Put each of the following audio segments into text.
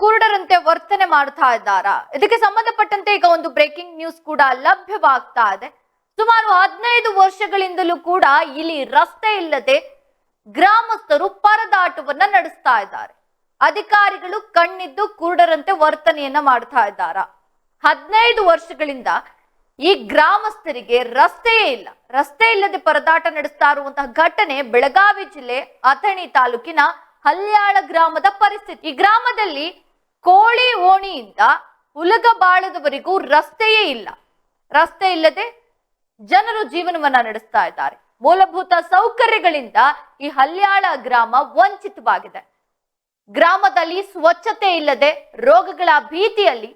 ಕುರುಡರಂತೆ ವರ್ತನೆ ಮಾಡ್ತಾ ಇದ್ದಾರ? ಇದಕ್ಕೆ ಸಂಬಂಧಪಟ್ಟಂತೆ ಈಗ ಒಂದು ಬ್ರೇಕಿಂಗ್ ನ್ಯೂಸ್ ಕೂಡ ಲಭ್ಯವಾಗ್ತಾ ಇದೆ. ಸುಮಾರು ಹದಿನೈದು ವರ್ಷಗಳಿಂದಲೂ ಕೂಡ ಇಲ್ಲಿ ರಸ್ತೆ ಇಲ್ಲದೆ ಗ್ರಾಮಸ್ಥರು ಪರದಾಟವನ್ನ ನಡೆಸ್ತಾ ಇದ್ದಾರೆ. ಅಧಿಕಾರಿಗಳು ಕಣ್ಣಿದ್ದು ಕುರುಡರಂತೆ ವರ್ತನೆಯನ್ನ ಮಾಡ್ತಾ ಇದ್ದಾರಾ? ಹದಿನೈದು ವರ್ಷಗಳಿಂದ ಈ ಗ್ರಾಮಸ್ಥರಿಗೆ ರಸ್ತೆಯೇ ಇಲ್ಲ. ರಸ್ತೆ ಇಲ್ಲದೆ ಪರದಾಟ ನಡೆಸ್ತಾ ಇರುವಂತಹ ಘಟನೆ ಬೆಳಗಾವಿ ಜಿಲ್ಲೆ ಅಥಣಿ ತಾಲೂಕಿನ ಹಲ್ಯಾಳ ಗ್ರಾಮದ ಪರಿಸ್ಥಿತಿ. ಈ ಗ್ರಾಮದಲ್ಲಿ ಕೋಳಿ ಓಣಿಯಿಂದ ಉಲಗಬಾಳದವರೆಗೂ ರಸ್ತೆಯೇ ಇಲ್ಲ. ರಸ್ತೆ ಇಲ್ಲದೆ ಜನರು ಜೀವನವನ್ನ ನಡೆಸ್ತಾ ಇದ್ದಾರೆ. ಮೂಲಭೂತ ಸೌಕರ್ಯಗಳಿಂದ ಈ ಹಲ್ಯಾಳ ಗ್ರಾಮ ವಂಚಿತವಾಗಿದೆ. ಗ್ರಾಮದಲ್ಲಿ ಸ್ವಚ್ಛತೆ ಇಲ್ಲದೆ ರೋಗಗಳ ಭೀತಿಯಲ್ಲಿ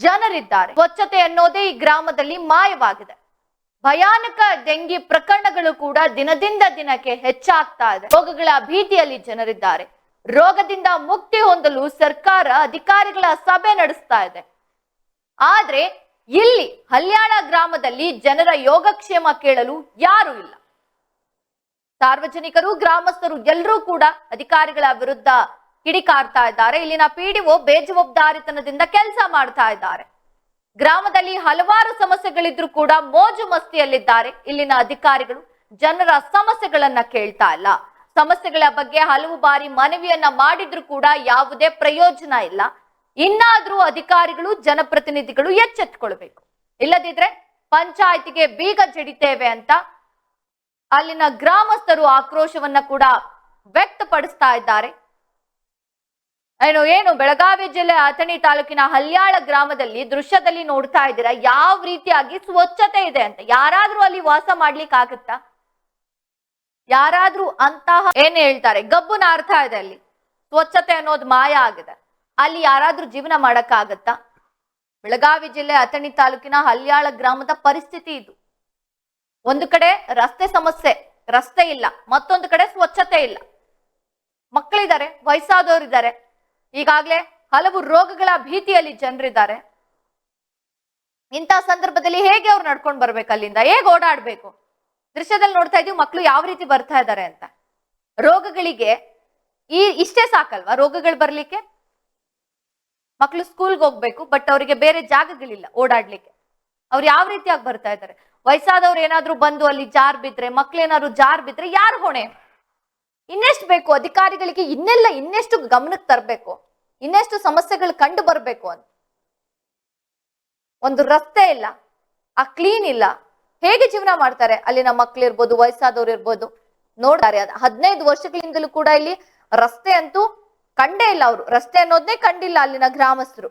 ಜನರಿದ್ದಾರೆ. ಸ್ವಚ್ಛತೆ ಅನ್ನೋದೇ ಈ ಗ್ರಾಮದಲ್ಲಿ ಮಾಯವಾಗಿದೆ. ಭಯಾನಕ ಡೆಂಗಿ ಪ್ರಕರಣಗಳು ಕೂಡ ದಿನದಿಂದ ದಿನಕ್ಕೆ ಹೆಚ್ಚಾಗ್ತಾ ಇದೆ. ರೋಗಗಳ ಭೀತಿಯಲ್ಲಿ ಜನರಿದ್ದಾರೆ. ರೋಗದಿಂದ ಮುಕ್ತಿ ಹೊಂದಲು ಸರ್ಕಾರ ಅಧಿಕಾರಿಗಳ ಸಭೆ ನಡೆಸ್ತಾ ಇದೆ. ಆದ್ರೆ ಇಲ್ಲಿ ಹಲ್ಯಾಣ ಗ್ರಾಮದಲ್ಲಿ ಜನರ ಯೋಗಕ್ಷೇಮ ಕೇಳಲು ಯಾರು ಇಲ್ಲ. ಸಾರ್ವಜನಿಕರು, ಗ್ರಾಮಸ್ಥರು ಎಲ್ಲರೂ ಕೂಡ ಅಧಿಕಾರಿಗಳ ವಿರುದ್ಧ ಕಿಡಿಕಾರ್ತಾ ಇದ್ದಾರೆ. ಇಲ್ಲಿನ ಪಿಡಿಒ ಬೇಜವಾಬ್ದಾರಿತನದಿಂದ ಕೆಲಸ ಮಾಡ್ತಾ ಇದ್ದಾರೆ. ಗ್ರಾಮದಲ್ಲಿ ಹಲವಾರು ಸಮಸ್ಯೆಗಳಿದ್ರು ಕೂಡ ಮೋಜು ಮಸ್ತಿಯಲ್ಲಿದ್ದಾರೆ. ಇಲ್ಲಿನ ಅಧಿಕಾರಿಗಳು ಜನರ ಸಮಸ್ಯೆಗಳನ್ನ ಕೇಳ್ತಾ ಇಲ್ಲ. ಸಮಸ್ಯೆಗಳ ಬಗ್ಗೆ ಹಲವು ಬಾರಿ ಮನವಿಯನ್ನ ಮಾಡಿದ್ರು ಕೂಡ ಯಾವುದೇ ಪ್ರಯೋಜನ ಇಲ್ಲ. ಇನ್ನಾದ್ರೂ ಅಧಿಕಾರಿಗಳು, ಜನಪ್ರತಿನಿಧಿಗಳು ಎಚ್ಚೆತ್ಕೊಳ್ಬೇಕು ಇಲ್ಲದಿದ್ರೆ ಪಂಚಾಯತಿಗೆ ಬೀಗ ಜಡಿತೇವೆ ಅಂತ ಅಲ್ಲಿನ ಗ್ರಾಮಸ್ಥರು ಆಕ್ರೋಶವನ್ನ ಕೂಡ ವ್ಯಕ್ತಪಡಿಸ್ತಾ ಇದ್ದಾರೆ. ಏನು ಏನು, ಬೆಳಗಾವಿ ಜಿಲ್ಲೆ ಅಥಣಿ ತಾಲೂಕಿನ ಹಲ್ಯಾಳ ಗ್ರಾಮದಲ್ಲಿ ದೃಶ್ಯದಲ್ಲಿ ನೋಡ್ತಾ ಇದ್ದೀರಾ? ಯಾವ ರೀತಿಯಾಗಿ ಸ್ವಚ್ಛತೆ ಇದೆ ಅಂತ? ಯಾರಾದ್ರೂ ಅಲ್ಲಿ ವಾಸ ಮಾಡ್ಲಿಕ್ಕೆ ಆಗುತ್ತಾ ಯಾರಾದ್ರೂ ಅಂತಹ ಏನ್ ಹೇಳ್ತಾರೆ? ಗಬ್ಬುನ ಅರ್ಥ ಇದೆ ಅಲ್ಲಿ. ಸ್ವಚ್ಛತೆ ಅನ್ನೋದು ಮಾಯ ಆಗಿದೆ. ಅಲ್ಲಿ ಯಾರಾದ್ರೂ ಜೀವನ ಮಾಡಕ್ಕಾಗತ್ತಾ? ಬೆಳಗಾವಿ ಜಿಲ್ಲೆ ಅಥಣಿ ತಾಲೂಕಿನ ಹಲ್ಯಾಳ ಗ್ರಾಮದ ಪರಿಸ್ಥಿತಿ ಇದು. ಒಂದು ಕಡೆ ರಸ್ತೆ ಸಮಸ್ಯೆ, ರಸ್ತೆ ಇಲ್ಲ. ಮತ್ತೊಂದು ಕಡೆ ಸ್ವಚ್ಛತೆ ಇಲ್ಲ. ಮಕ್ಕಳಿದ್ದಾರೆ, ವಯಸ್ಸಾದವರಿದ್ದಾರೆ. ಈಗಾಗಲೇ ಹಲವು ರೋಗಗಳ ಭೀತಿಯಲ್ಲಿ ಜನರಿದ್ದಾರೆ. ಇಂಥ ಸಂದರ್ಭದಲ್ಲಿ ಹೇಗೆ ಅವ್ರು ನಡ್ಕೊಂಡು ಬರ್ಬೇಕು ಅಲ್ಲಿಂದ? ಹೇಗೆ ಓಡಾಡ್ಬೇಕು? ದೃಶ್ಯದಲ್ಲಿ ನೋಡ್ತಾ ಇದೀವಿ ಮಕ್ಕಳು ಯಾವ ರೀತಿ ಬರ್ತಾ ಇದ್ದಾರೆ ಅಂತ. ರೋಗಗಳಿಗೆ ಈ ಇಷ್ಟೇ ಸಾಕಲ್ವಾ ರೋಗಗಳು ಬರ್ಲಿಕ್ಕೆ? ಮಕ್ಕಳು ಸ್ಕೂಲ್ಗೆ ಹೋಗ್ಬೇಕು ಬಟ್ ಅವರಿಗೆ ಬೇರೆ ಜಾಗಗಳಿಲ್ಲ ಓಡಾಡ್ಲಿಕ್ಕೆ. ಅವ್ರು ಯಾವ ರೀತಿಯಾಗಿ ಬರ್ತಾ ಇದ್ದಾರೆ? ವಯಸ್ಸಾದವ್ರು ಏನಾದ್ರು ಬಂದು ಅಲ್ಲಿ ಜಾರ್ ಬಿದ್ರೆ ಮಕ್ಳೇನಾದ್ರು ಜಾರ್ ಬಿದ್ರೆ ಯಾರು ಹೊಣೆ? ಇನ್ನೆಷ್ಟು ಬೇಕು? ಅಧಿಕಾರಿಗಳಿಗೆ ಇನ್ನೆಲ್ಲ ಇನ್ನೆಷ್ಟು ಗಮನಕ್ಕೆ ತರಬೇಕು? ಇನ್ನೆಷ್ಟು ಸಮಸ್ಯೆಗಳು ಕಂಡು ಬರಬೇಕು ಅಂತ. ಒಂದು ರಸ್ತೆ ಇಲ್ಲ, ಆ ಕ್ಲೀನ್ ಇಲ್ಲ. ಹೇಗೆ ಜೀವನ ಮಾಡ್ತಾರೆ? ಅಲ್ಲಿನ ಮಕ್ಳು ಇರ್ಬೋದು ವಯಸ್ಸಾದವ್ರು ಇರ್ಬೋದು ನೋಡ್ತಾರೆ ಅದ್. ಹದಿನೈದು ವರ್ಷಗಳಿಂದಲೂ ಕೂಡ ಇಲ್ಲಿ ರಸ್ತೆ ಅಂತೂ ಕಂಡೇ ಇಲ್ಲ ಅವರು. ರಸ್ತೆ ಅನ್ನೋದನ್ನೇ ಕಂಡಿಲ್ಲ ಅಲ್ಲಿನ ಗ್ರಾಮಸ್ಥರು.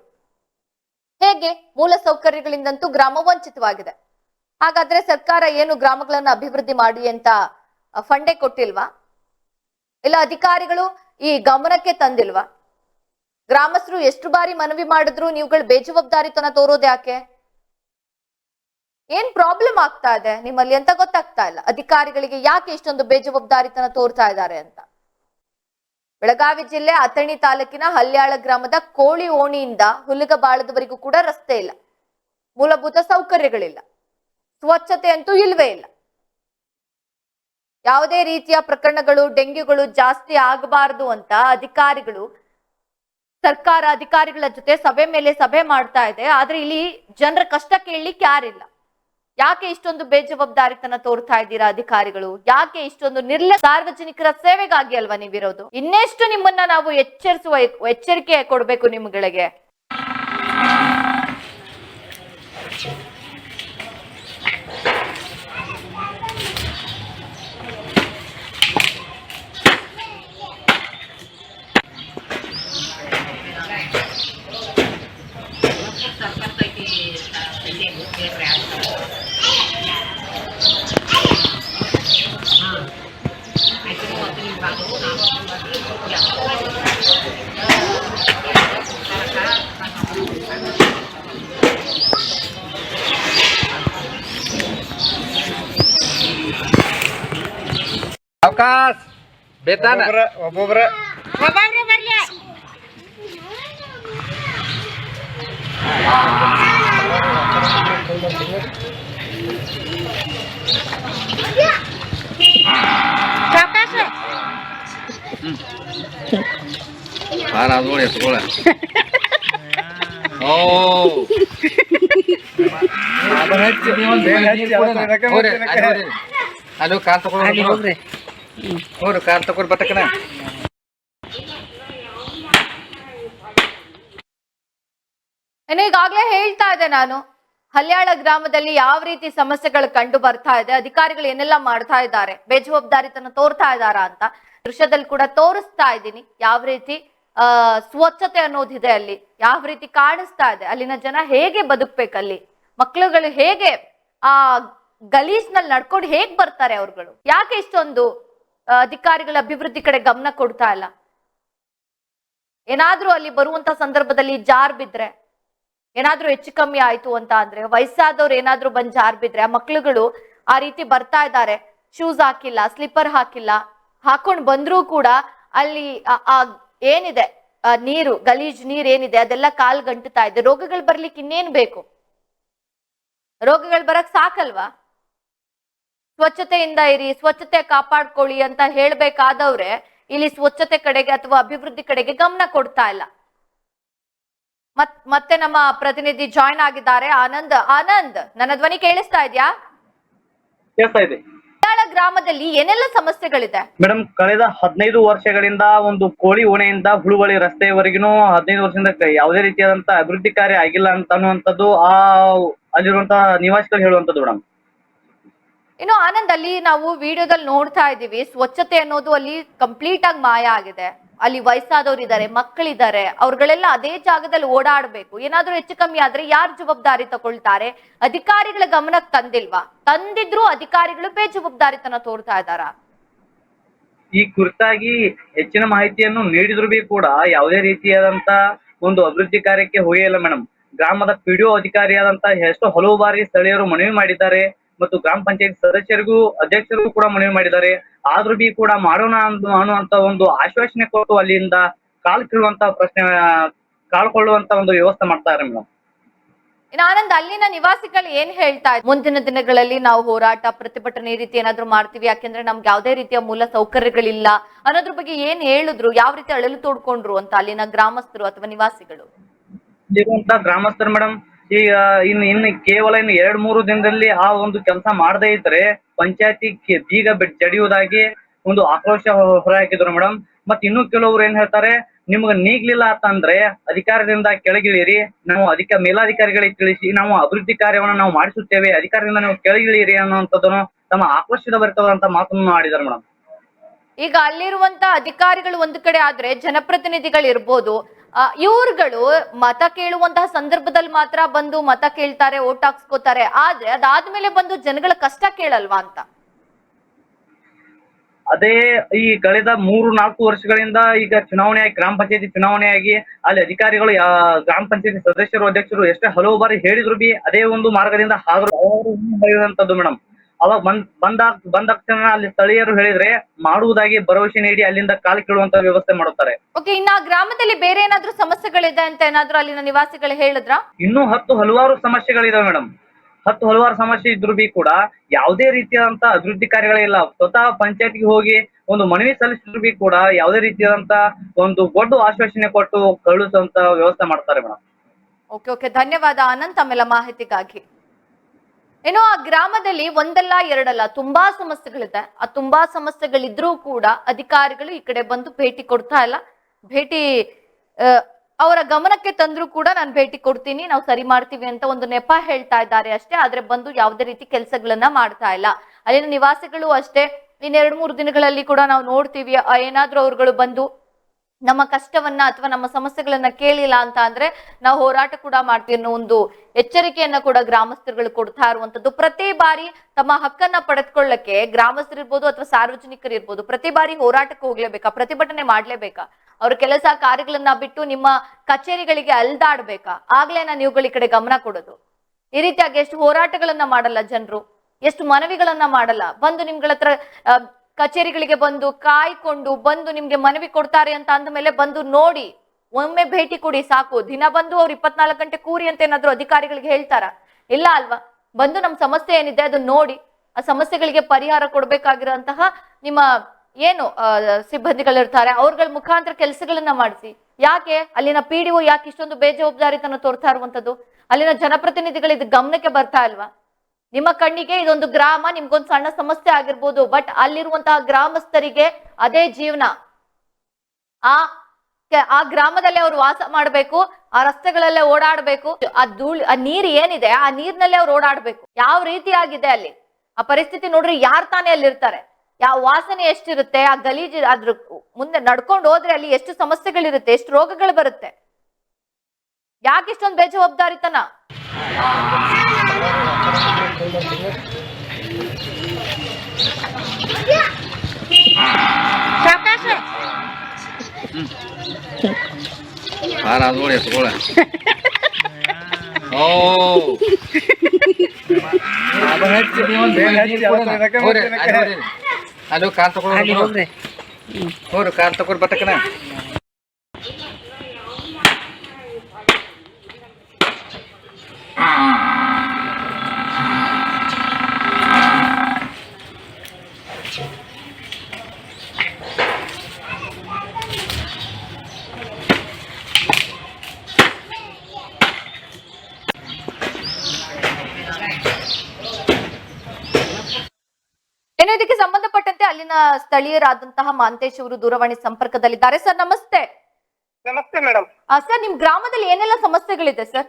ಹೇಗೆ? ಮೂಲ ಸೌಕರ್ಯಗಳಿಂದಂತೂ ಗ್ರಾಮ ವಂಚಿತವಾಗಿದೆ. ಹಾಗಾದ್ರೆ ಸರ್ಕಾರ ಏನು ಗ್ರಾಮಗಳನ್ನ ಅಭಿವೃದ್ಧಿ ಮಾಡಿ ಅಂತ ಫಂಡೆ ಕೊಟ್ಟಿಲ್ವಾ? ಇಲ್ಲ ಅಧಿಕಾರಿಗಳು ಈ ಗಮನಕ್ಕೆ ತಂದಿಲ್ವಾ? ಗ್ರಾಮಸ್ಥರು ಎಷ್ಟು ಬಾರಿ ಮನವಿ ಮಾಡಿದ್ರು, ನೀವುಗಳು ಬೇಜವಾಬ್ದಾರಿತನ ತೋರೋದು ಯಾಕೆ? ಏನ್ ಪ್ರಾಬ್ಲಮ್ ಆಗ್ತಾ ಇದೆ? ನಿಮ್ಮಲ್ಲಿ ಅಂತ ಗೊತ್ತಾಗ್ತಾ ಇಲ್ಲ. ಅಧಿಕಾರಿಗಳಿಗೆ ಯಾಕೆ ಇಷ್ಟೊಂದು ಬೇಜವಾಬ್ದಾರಿತನ ತೋರ್ತಾ ಇದ್ದಾರೆ ಅಂತ? ಬೆಳಗಾವಿ ಜಿಲ್ಲೆ ಅಥಣಿ ತಾಲೂಕಿನ ಹಲ್ಯಾಳ ಗ್ರಾಮದ ಕೋಳಿ ಓಣಿಯಿಂದ ಹುಲಿಗಬಾಳದವರೆಗೂ ಕೂಡ ರಸ್ತೆ ಇಲ್ಲ. ಮೂಲಭೂತ ಸೌಕರ್ಯಗಳಿಲ್ಲ. ಸ್ವಚ್ಛತೆ ಅಂತೂ ಇಲ್ವೇ ಇಲ್ಲ. ಯಾವುದೇ ರೀತಿಯ ಪ್ರಕರಣಗಳು, ಡೆಂಗ್ಯೂಗಳು ಜಾಸ್ತಿ ಆಗಬಾರದು ಅಂತ ಅಧಿಕಾರಿಗಳು, ಸರ್ಕಾರ ಅಧಿಕಾರಿಗಳ ಜೊತೆ ಸಭೆ ಮೇಲೆ ಸಭೆ ಮಾಡ್ತಾ ಇದೆ. ಆದ್ರೆ ಇಲ್ಲಿ ಜನರ ಕಷ್ಟ ಕೇಳಲಿಕ್ಕೆ ಯಾರಿಲ್ಲ. ಯಾಕೆ ಇಷ್ಟೊಂದು ಬೇಜವಾಬ್ದಾರಿತನ ತೋರ್ತಾ ಇದ್ದೀರಾ ಅಧಿಕಾರಿಗಳು? ಯಾಕೆ ಇಷ್ಟೊಂದು ನಿರ್ಲ ಸಾರ್ವಜನಿಕರ ಸೇವೆಗಾಗಿ ಅಲ್ವಾ ನೀವಿರೋದು? ಇನ್ನೆಷ್ಟು ನಿಮ್ಮನ್ನ ನಾವು ಎಚ್ಚರಿಸುವ ಎಚ್ಚರಿಕೆ ಕೊಡಬೇಕು ನಿಮ್ಗಳಿಗೆ? ಅವಕಾಶ ಬೇತಾನ ಒಬ್ಬೊಬ್ರ ಒಬ್ಬೊಬ್ರು ಬರ್ಲಿ ಸಾವಕಾಶ ಸಾರ car car ತಗೊಂಡ್ ಬರ್ತಕ್ಕನ. ಇನ್ನು ಈಗಾಗ್ಲೇ ಹೇಳ್ತಾ ಇದ್ದೆ ನಾನು ಹಲ್ಯಾಳ ಗ್ರಾಮದಲ್ಲಿ ಯಾವ ರೀತಿ ಸಮಸ್ಯೆಗಳು ಕಂಡು ಬರ್ತಾ ಇದೆ ಅಧಿಕಾರಿಗಳು ಏನೆಲ್ಲ ಮಾಡ್ತಾ ಇದ್ದಾರೆ ಬೇಜವಾಬ್ದಾರಿತನ ತೋರ್ತಾ ಇದ್ದಾರಾ ಅಂತ ದೃಶ್ಯದಲ್ಲಿ ಕೂಡ ತೋರಿಸ್ತಾ ಇದ್ದೀನಿ. ಯಾವ ರೀತಿ ಸ್ವಚ್ಛತೆ ಅನ್ನೋದಿದೆ ಅಲ್ಲಿ. ಯಾವ ರೀತಿ ಕಾಣಿಸ್ತಾ ಇದೆ? ಅಲ್ಲಿನ ಜನ ಹೇಗೆ ಬದುಕ್ಬೇಕಲ್ಲಿ ಮಕ್ಳುಗಳು ಹೇಗೆ ಆ ಗಲೀಜ್ನಲ್ಲಿ ನಡ್ಕೊಂಡು ಹೇಗ್ ಬರ್ತಾರೆ ಅವ್ರುಗಳು? ಯಾಕೆ ಇಷ್ಟೊಂದು ಅಧಿಕಾರಿಗಳ ಅಭಿವೃದ್ಧಿ ಕಡೆ ಗಮನ ಕೊಡ್ತಾ ಇಲ್ಲ? ಏನಾದ್ರೂ ಅಲ್ಲಿ ಬರುವಂತ ಸಂದರ್ಭದಲ್ಲಿ ಜಾರ್ ಬಿದ್ರೆ, ಏನಾದ್ರೂ ಹೆಚ್ಚು ಕಮ್ಮಿ ಆಯ್ತು ಅಂತ ಅಂದ್ರೆ, ವಯಸ್ಸಾದವ್ರು ಏನಾದ್ರೂ ಬಂದ್ ಜಾರ್ ಬಿದ್ರೆ, ಆ ಮಕ್ಳುಗಳು ಆ ರೀತಿ ಬರ್ತಾ ಇದ್ದಾರೆ. ಶೂಸ್ ಹಾಕಿಲ್ಲ ಸ್ಲಿಪ್ಪರ್ ಹಾಕಿಲ್ಲ, ಹಾಕೊಂಡ್ ಬಂದ್ರೂ ಕೂಡ ಅಲ್ಲಿ ಆ ಏನಿದೆ? ನೀರು, ಗಲೀಜ್ ನೀರ್ ಏನಿದೆ? ಅದೆಲ್ಲ ಕಾಲ್ ಗಂಟುತ್ತಾ ಇದೆ. ರೋಗಗಳು ಬರ್ಲಿಕ್ಕೆ ಇನ್ನೇನ್ ಬೇಕು? ರೋಗಗಳು ಬರಕ್ ಸಾಕಲ್ವಾ? ಸ್ವಚ್ಛತೆಯಿಂದ ಇರಿ, ಸ್ವಚ್ಛತೆ ಕಾಪಾಡ್ಕೊಳ್ಳಿ ಅಂತ ಹೇಳ್ಬೇಕಾದವ್ರೆ ಇಲ್ಲಿ ಸ್ವಚ್ಛತೆ ಕಡೆಗೆ ಅಥವಾ ಅಭಿವೃದ್ಧಿ ಕಡೆಗೆ ಗಮನ ಕೊಡ್ತಾ ಇಲ್ಲ. ಮತ್, ಮತ್ತೆ ನಮ್ಮ ಪ್ರತಿನಿಧಿ ಜಾಯ್ನ್ ಆಗಿದ್ದಾರೆ. ಆನಂದ್ ಆನಂದ್, ನನ್ನ ಧ್ವನಿ ಕೇಳಿಸ್ತಾ ಇದ್ಯಾ? ಹಳ್ಯಾಳ ಗ್ರಾಮದಲ್ಲಿ ಏನೆಲ್ಲ ಸಮಸ್ಯೆಗಳಿದೆ? ಮೇಡಮ್ ಕಳೆದ ಹದಿನೈದು ವರ್ಷಗಳಿಂದ ಒಂದು ಕೋಳಿ ಓಣೆಯಿಂದ ಹುಳುವಳಿ ರಸ್ತೆವರೆಗೂ ಹದಿನೈದು ವರ್ಷದಿಂದ ಯಾವುದೇ ರೀತಿಯಾದಂತ ಅಭಿವೃದ್ಧಿ ಕಾರ್ಯ ಆಗಿಲ್ಲ ಅಂತ ಅನ್ನುವಂಥದ್ದು ಆ ಅಲ್ಲಿರುವಂತಹ ನಿವಾಸಿಗಳು ಹೇಳುವಂಥದ್ದು ಮೇಡಮ್. ಇನ್ನು ಆನಂದ್ ಅಲ್ಲಿ ನಾವು ವಿಡಿಯೋದಲ್ಲಿ ನೋಡ್ತಾ ಇದೀವಿ ಸ್ವಚ್ಛತೆ ಅನ್ನೋದು ಅಲ್ಲಿ ಕಂಪ್ಲೀಟ್ ಆಗಿ ಮಾಯ ಆಗಿದೆ. ಅಲ್ಲಿ ವಯಸ್ಸಾದವ್ರು ಇದ್ದಾರೆ ಮಕ್ಕಳಿದ್ದಾರೆ ಅವ್ರುಗಳೆಲ್ಲ ಅದೇ ಜಾಗದಲ್ಲಿ ಓಡಾಡಬೇಕು. ಏನಾದ್ರೂ ಹೆಚ್ಚು ಕಮ್ಮಿ ಆದ್ರೆ ಯಾರು ಜವಾಬ್ದಾರಿ ತಗೊಳ್ತಾರೆ? ಅಧಿಕಾರಿಗಳ ಗಮನಕ್ಕೆ ತಂದಿಲ್ವಾ? ತಂದಿದ್ರು ಅಧಿಕಾರಿಗಳು ಬೇಜವಾಬ್ದಾರಿತನ ತೋರ್ತಾ ಇದಾರ ಈ ಕುರಿತಾಗಿ ಹೆಚ್ಚಿನ ಮಾಹಿತಿಯನ್ನು ನೀಡಿದ್ರು ಬಿ ಕೂಡ ಯಾವುದೇ ರೀತಿಯಾದಂತ ಒಂದು ಅಭಿವೃದ್ಧಿ ಕಾರ್ಯಕ್ಕೆ ಹೋಗಿಲ್ಲ ಮೇಡಮ್ ಗ್ರಾಮದ ಪಿಡಿಒ ಅಧಿಕಾರಿಯಾದಂತ ಎಷ್ಟೋ ಹಲವು ಬಾರಿ ಸ್ಥಳೀಯರು ಮನವಿ ಮಾಡಿದ್ದಾರೆ. ಮತ್ತು ಗ್ರಾಮ ಪಂಚಾಯತ್ ಸದಸ್ಯರಿಗೂ ಅಧ್ಯಕ್ಷರಿಗೂ ಕೂಡ ಮನವಿ ಮಾಡಿದ್ದಾರೆ. ಆದ್ರೂ ಬಿ ಕೂಡ ಮಾಡೋಣ ಅನ್ನುವಂತ ಒಂದು ಆಶ್ವಾಸನೆ ಕೊಟ್ಟು ಅಲ್ಲಿಂದ ಕಾಲ್ ಕೀಳುವಂತ ಪ್ರಶ್ನೆ ಕಾಳ್ಕೊಳ್ಳುವಂತ ಒಂದು ವ್ಯವಸ್ಥೆ ಮಾಡ್ತಾರೆ ಮೇಡಮ್ ಆನಂದ್ ಅಲ್ಲಿನ ನಿವಾಸಿಗಳು ಏನ್ ಹೇಳ್ತಾ ಇದ್ದಾರೆ ಮುಂದಿನ ದಿನಗಳಲ್ಲಿ ನಾವು ಹೋರಾಟ ಪ್ರತಿಭಟನೆ ಈ ರೀತಿ ಏನಾದ್ರು ಮಾಡ್ತೀವಿ ಯಾಕೆಂದ್ರೆ ನಮ್ಗೆ ಯಾವುದೇ ರೀತಿಯ ಮೂಲ ಸೌಕರ್ಯಗಳಿಲ್ಲ. ಅನ್ನೋದ್ರ ಬಗ್ಗೆ ಏನ್ ಹೇಳಿದ್ರು ಯಾವ ರೀತಿ ಅಳಲು ತೋಡ್ಕೊಂಡ್ರು ಅಂತ ಅಲ್ಲಿನ ಗ್ರಾಮಸ್ಥರು ಅಥವಾ ನಿವಾಸಿಗಳು? ಇರುವಂತ ಗ್ರಾಮಸ್ಥರು ಮೇಡಮ್ ಈಗ ಇನ್ನು ಇನ್ನು ಕೇವಲ ಇನ್ನು ಎರಡ್, ಮೂರು ದಿನದಲ್ಲಿ ಆ ಒಂದು ಕೆಲಸ ಮಾಡದೇ ಇದ್ರೆ ಪಂಚಾಯತಿ ಬೀಗ ಜಡಿಯುವುದಾಗಿ ಒಂದು ಆಕ್ರೋಶ ಹೊರ ಹೊರಹಾಕಿದ್ರು ಮೇಡಮ್. ಮತ್ ಇನ್ನು ಕೆಲವರು ಏನ್ ಹೇಳ್ತಾರೆ, ನಿಮ್ಗೆ ನೀಗ್ಲಿಲ್ಲ ಅಂತಂದ್ರೆ ಅಧಿಕಾರದಿಂದ ಕೆಳಗಿಳಿಯಿರಿ. ನಾವು ಅಧಿಕ, ಮೇಲಾಧಿಕಾರಿಗಳಿಗೆ ತಿಳಿಸಿ, ನಾವು ಅಭಿವೃದ್ಧಿ ಕಾರ್ಯವನ್ನು ನಾವು ಮಾಡಿಸುತ್ತೇವೆ. ಅಧಿಕಾರದಿಂದ ನೀವು ಕೆಳಗಿಳಿಯಿರಿ ಅನ್ನುವಂಥದ್ದನ್ನು ತಮ್ಮ ಆಕ್ರೋಶದ ಭರಿತವಾದಂತ ಮಾತನ್ನು ಆಡಿದ್ದಾರೆ ಮೇಡಮ್. ಈಗ ಅಲ್ಲಿರುವಂತ ಅಧಿಕಾರಿಗಳು ಒಂದು ಕಡೆ ಆದ್ರೆ ಜನಪ್ರತಿನಿಧಿಗಳು ಇರ್ಬೋದು ಇವ್ರುಗಳು ಮತ ಕೇಳುವಂತಹ ಸಂದರ್ಭದಲ್ಲಿ ಮಾತ್ರ ಬಂದು ಮತ ಕೇಳ್ತಾರೆ, ಓಟ್ ಹಾಕ್ಸ್ಕೋತಾರೆ, ಆದ್ರೆ ಅದಾದ್ಮೇಲೆ ಬಂದು ಜನಗಳ ಕಷ್ಟ ಕೇಳಲ್ವಾ ಅಂತ? ಅದೇ ಈ ಕಳೆದ ಮೂರು, ನಾಲ್ಕು ವರ್ಷಗಳಿಂದ ಈಗ ಚುನಾವಣೆಯಾಗಿ ಗ್ರಾಮ ಪಂಚಾಯತಿ ಚುನಾವಣೆಯಾಗಿ ಅಲ್ಲಿ ಅಧಿಕಾರಿಗಳು ಗ್ರಾಮ ಪಂಚಾಯತಿ ಸದಸ್ಯರು, ಅಧ್ಯಕ್ಷರು ಎಷ್ಟೇ ಹಲವು ಬಾರಿ ಹೇಳಿದ್ರು ಬಿ ಅದೇ ಒಂದು ಮಾರ್ಗದಿಂದ ಹೇಳಿದಂತದ್ದು ಮೇಡಮ್ ಅವಾಗ ಬಂದ್ ಬಂದ ಬಂದ ತಕ್ಷಣ ಅಲ್ಲಿ ಸ್ಥಳೀಯರು ಹೇಳಿದ್ರೆ ಮಾಡುವುದಾಗಿ ಭರವಸೆ ನೀಡಿ ಅಲ್ಲಿಂದ ಕಾಲು ಕೀಳುವಂತ ವ್ಯವಸ್ಥೆ ಮಾಡುತ್ತಾರೆ. ಓಕೆ ಇನ್ನ ಗ್ರಾಮದಲ್ಲಿ ಬೇರೆ ಏನಾದ್ರೂ ಸಮಸ್ಯೆಗಳಿದೆ ಅಂತ ಏನಾದ್ರೂ ಅಲ್ಲಿನ ನಿವಾಸಿಗಳು ಹೇಳಿದ್ರ? ಇನ್ನೂ ಹತ್ತು ಹಲವಾರು ಸಮಸ್ಯೆಗಳಿದಾವೆ ಮೇಡಮ್. ಹತ್ತು ಹಲವಾರು ಸಮಸ್ಯೆ ಇದ್ರು ಬಿ ಕೂಡ ಯಾವುದೇ ರೀತಿಯಾದಂತ ಅಭಿವೃದ್ಧಿ ಕಾರ್ಯಗಳಿಲ್ಲ ಸ್ವತಃ ಪಂಚಾಯತ್ಗೆ ಹೋಗಿ ಒಂದು ಮನವಿ ಸಲ್ಲಿಸಿದ್ರು ಬಿ ಕೂಡ ಯಾವುದೇ ರೀತಿಯಾದಂತ ಒಂದು ದೊಡ್ಡ ಆಶ್ವಾಸನೆ ಕೊಟ್ಟು ಕಳುಹಿಸುವಂತ ವ್ಯವಸ್ಥೆ ಮಾಡ್ತಾರೆ ಮೇಡಮ್. ಓಕೆ ಓಕೆ ಧನ್ಯವಾದ. ಅನಂತ ಮೇಲೆ ಮಾಹಿತಿಗಾಗಿ. ಇನ್ನು ಆ ಗ್ರಾಮದಲ್ಲಿ ಒಂದಲ್ಲ ಎರಡಲ್ಲ ತುಂಬಾ ಸಮಸ್ಯೆಗಳಿದೆ. ಆ ತುಂಬಾ ಸಮಸ್ಯೆಗಳಿದ್ರೂ ಕೂಡ ಅಧಿಕಾರಿಗಳು ಈ ಕಡೆ ಬಂದು ಭೇಟಿ ಕೊಡ್ತಾ ಇಲ್ಲ. ಭೇಟಿ ಅವರ ಗಮನಕ್ಕೆ ತಂದ್ರೂ ಕೂಡ ನಾನು ಭೇಟಿ ಕೊಡ್ತೀನಿ, ನಾವು ಸರಿ ಮಾಡ್ತೀವಿ ಅಂತ ಒಂದು ನೆಪ ಹೇಳ್ತಾ ಇದ್ದಾರೆ ಅಷ್ಟೇ. ಆದ್ರೆ ಬಂದು ಯಾವುದೇ ರೀತಿ ಕೆಲಸಗಳನ್ನ ಮಾಡ್ತಾ ಇಲ್ಲ. ಅಲ್ಲಿನ ನಿವಾಸಿಗಳು ಅಷ್ಟೇ. ಇನ್ನೆರಡು ಮೂರು ದಿನಗಳಲ್ಲಿ ಕೂಡ ನಾವು ನೋಡ್ತೀವಿ. ಏನಾದ್ರೂ ಅವ್ರುಗಳು ಬಂದು ನಮ್ಮ ಕಷ್ಟವನ್ನ ಅಥವಾ ನಮ್ಮ ಸಮಸ್ಯೆಗಳನ್ನ ಕೇಳಿಲ್ಲ ಅಂತ ಅಂದ್ರೆ ನಾವು ಹೋರಾಟ ಕೂಡ ಮಾಡ್ತೀವಿ ಅನ್ನೋ ಒಂದು ಎಚ್ಚರಿಕೆಯನ್ನ ಕೂಡ ಗ್ರಾಮಸ್ಥರುಗಳು ಕೊಡ್ತಾ ಇರುವಂತದ್ದು. ಪ್ರತಿ ಬಾರಿ ತಮ್ಮ ಹಕ್ಕನ್ನ ಪಡೆದುಕೊಳ್ಳಕ್ಕೆ ಗ್ರಾಮಸ್ಥರಿರ್ಬೋದು ಅಥವಾ ಸಾರ್ವಜನಿಕರು ಇರ್ಬೋದು ಪ್ರತಿ ಬಾರಿ ಹೋರಾಟಕ್ಕೆ ಹೋಗ್ಲೇಬೇಕಾ? ಪ್ರತಿಭಟನೆ ಮಾಡ್ಲೇಬೇಕಾ? ಅವ್ರ ಕೆಲಸ ಕಾರ್ಯಗಳನ್ನ ಬಿಟ್ಟು ನಿಮ್ಮ ಕಚೇರಿಗಳಿಗೆ ಅಲ್ದಾಡ್ಬೇಕಾ? ಆಗ್ಲೇ ನಾನು ಇವುಗಳ ಕಡೆ ಗಮನ ಕೊಡೋದು. ಈ ರೀತಿಯಾಗಿ ಎಷ್ಟು ಹೋರಾಟಗಳನ್ನ ಮಾಡಲ್ಲ ಜನರು. ಎಷ್ಟು ಮನವಿಗಳನ್ನ ಮಾಡಲ್ಲ. ಬಂದು ನಿಮ್ಗಳ ಹತ್ರ ಕಚೇರಿಗಳಿಗೆ ಬಂದು ಕಾಯ್ಕೊಂಡು ಬಂದು ನಿಮ್ಗೆ ಮನವಿ ಕೊಡ್ತಾರೆ ಅಂತ ಅಂದ ಮೇಲೆ ಬಂದು ನೋಡಿ, ಒಮ್ಮೆ ಭೇಟಿ ಕೊಡಿ ಸಾಕು. ದಿನ ಬಂದು ಅವ್ರು ಇಪ್ಪತ್ನಾಲ್ಕು ಗಂಟೆ ಕೂರಿ ಅಂತ ಏನಾದ್ರು ಅಧಿಕಾರಿಗಳಿಗೆ ಹೇಳ್ತಾರ? ಇಲ್ಲ ಅಲ್ವಾ? ಬಂದು ನಮ್ಮ ಸಮಸ್ಯೆ ಏನಿದೆ ಅದು ನೋಡಿ, ಆ ಸಮಸ್ಯೆಗಳಿಗೆ ಪರಿಹಾರ ಕೊಡ್ಬೇಕಾಗಿರೋಂತಹ ನಿಮ್ಮ ಏನು ಸಿಬ್ಬಂದಿಗಳಿರ್ತಾರೆ, ಅವ್ರಗಳ ಮುಖಾಂತರ ಕೆಲಸಗಳನ್ನ ಮಾಡಿಸಿ. ಯಾಕೆ? ಅಲ್ಲಿನ ಪಿ ಯಾಕೆ ಇಷ್ಟೊಂದು ಬೇಜವಾಬ್ದಾರಿತನ ತೋರ್ತಾ ಇರುವಂತದ್ದು ಅಲ್ಲಿನ ಜನಪ್ರತಿನಿಧಿಗಳು ಇದು ಗಮನಕ್ಕೆ ಬರ್ತಾ ಇಲ್ವಾ? ನಿಮ್ಮ ಕಣ್ಣಿಗೆ ಇದೊಂದು ಗ್ರಾಮ, ನಿಮ್ಗೊಂದು ಸಣ್ಣ ಸಮಸ್ಯೆ ಆಗಿರ್ಬೋದು ಬಟ್ ಅಲ್ಲಿರುವಂತಹ ಗ್ರಾಮಸ್ಥರಿಗೆ ಅದೇ ಜೀವನ. ಆ ಆ ಗ್ರಾಮದಲ್ಲಿ ಅವ್ರು ವಾಸ ಮಾಡ್ಬೇಕು, ಆ ರಸ್ತೆಗಳಲ್ಲೇ ಓಡಾಡ್ಬೇಕು. ಆ ಧೂಳ್, ಆ ನೀರ್ ಏನಿದೆ, ಆ ನೀರ್ನಲ್ಲೇ ಅವ್ರು ಓಡಾಡ್ಬೇಕು. ಯಾವ ರೀತಿ ಆಗಿದೆ ಅಲ್ಲಿ? ಆ ಪರಿಸ್ಥಿತಿ ನೋಡ್ರಿ, ಯಾರ್ ತಾನೇ ಅಲ್ಲಿ ಇರ್ತಾರೆ ಯಾವ ವಾಸನೆ ಎಷ್ಟಿರುತ್ತೆ, ಆ ಗಲೀಜು ಅದ್ರ ಮುಂದೆ ನಡ್ಕೊಂಡು ಹೋದ್ರೆ ಅಲ್ಲಿ ಎಷ್ಟು ಸಮಸ್ಯೆಗಳಿರುತ್ತೆ, ಎಷ್ಟು ರೋಗಗಳು ಬರುತ್ತೆ? ಯಾಕೆ ಇಷ್ಟೊಂದು ಬೇಜವಾಬ್ದಾರಿತನ? ಬಾರ ಅದು ನೋಡಿ ಎತ್ಕೊಳ ಓ ಹೋರಿ ಅಲ್ಲಿ ಹೋರಿ ಅದು ಕಾರ್ ತಗೊಳ್ಳಿ ಹೋರಿ ಕಾರ್ ತಗೊಳ್ ಬಟ್ಟಕನ ಏನೋ ಇದಕ್ಕೆ ಸಂಬಂಧಪಟ್ಟಂತೆ ಅಲ್ಲಿನ ಸ್ಥಳೀಯರಾದಂತಹ ಮಾಂತೇಶ್ ಅವರು ದೂರವಾಣಿ ಸಂಪರ್ಕದಲ್ಲಿದ್ದಾರೆ. ಸರ್ ನಮಸ್ತೆ. ನಮಸ್ತೆ ಮೇಡಮ್ ಸರ್ ನಿಮ್ ಗ್ರಾಮದಲ್ಲಿ ಏನೆಲ್ಲ ಸಮಸ್ಯೆಗಳಿದೆ ಸರ್?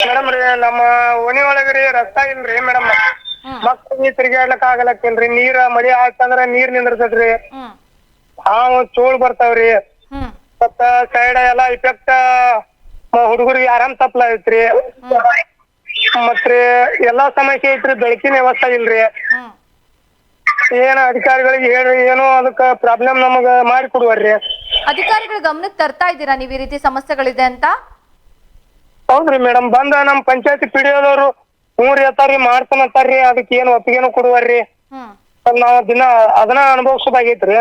ಮೇಡಮ್ ರೀ ನಮ್ಮ ಓಣಿ ರೀ ರಸ್ತಾ ಇಲ್ರಿ ಮೇಡಮ್ ಮಕ್ಕಳಿಗೆ ತಿರ್ಗಾಡ್ಲಕ್ ಆಗಲಕ್ಕಿಲ್ರಿ. ನೀರ ಮಳಿ ಆಯ್ತಂದ್ರ ನೀರ್ ನಿಂದ್ರತದ್ರಿ. ಹಾವು ಚೋಳ್ ಬರ್ತಾವ್ರಿ. ಮತ್ತ ಸೈಡ್ ಎಲ್ಲಾ ಇಫೆಕ್ಟ್ ಹುಡುಗರಿಗೆ ಆರಾಮ್ ತಪ್ಲ ಐತ್ರಿ. ಮತ್ರಿ ಎಲ್ಲಾ ಸಮಸ್ಯೆ ಐತ್ರಿ ಬೆಳಕಿನ ವ್ಯವಸ್ಥೆ ಇಲ್ರಿ. ಏನ ಅಧಿಕಾರಿಗಳಿಗೆ ಹೇಳ್ರಿ ಏನೋ ಅದಕ್ಕ ಪ್ರಾಬ್ಲಮ್ ನಮಗ ಮಾಡಿ ಕೊಡುವರ್ರಿ. ಅಧಿಕಾರಿಗಳ ಗಮನಕ್ಕೆ ತರ್ತಾ ಇದ್ದೀರಾ ನೀವು ಈ ರೀತಿ ಸಮಸ್ಯೆಗಳಿದೆ ಅಂತ? ಹೌದ್ರಿ ಮೇಡಮ್ ಬಂದ ನಮ್ ಪಂಚಾಯತಿ ಪಿಡಿಯೋದವ್ರು ಮೂರ್ ಮಾಡ್ತಾನ ಮಾಡ್ತಾನಂತಾರ್ರಿ ಅದಕ್ಕೆ ಏನು ಒಪ್ಪಿಗೆನು ಕೊಡುವರ್ರಿ. ಹ್ಮ್. ನಾವ್ ದಿನ ಅದನ್ನ ಅನುಭವಿಸೋದಾಗೈತ್ರಿ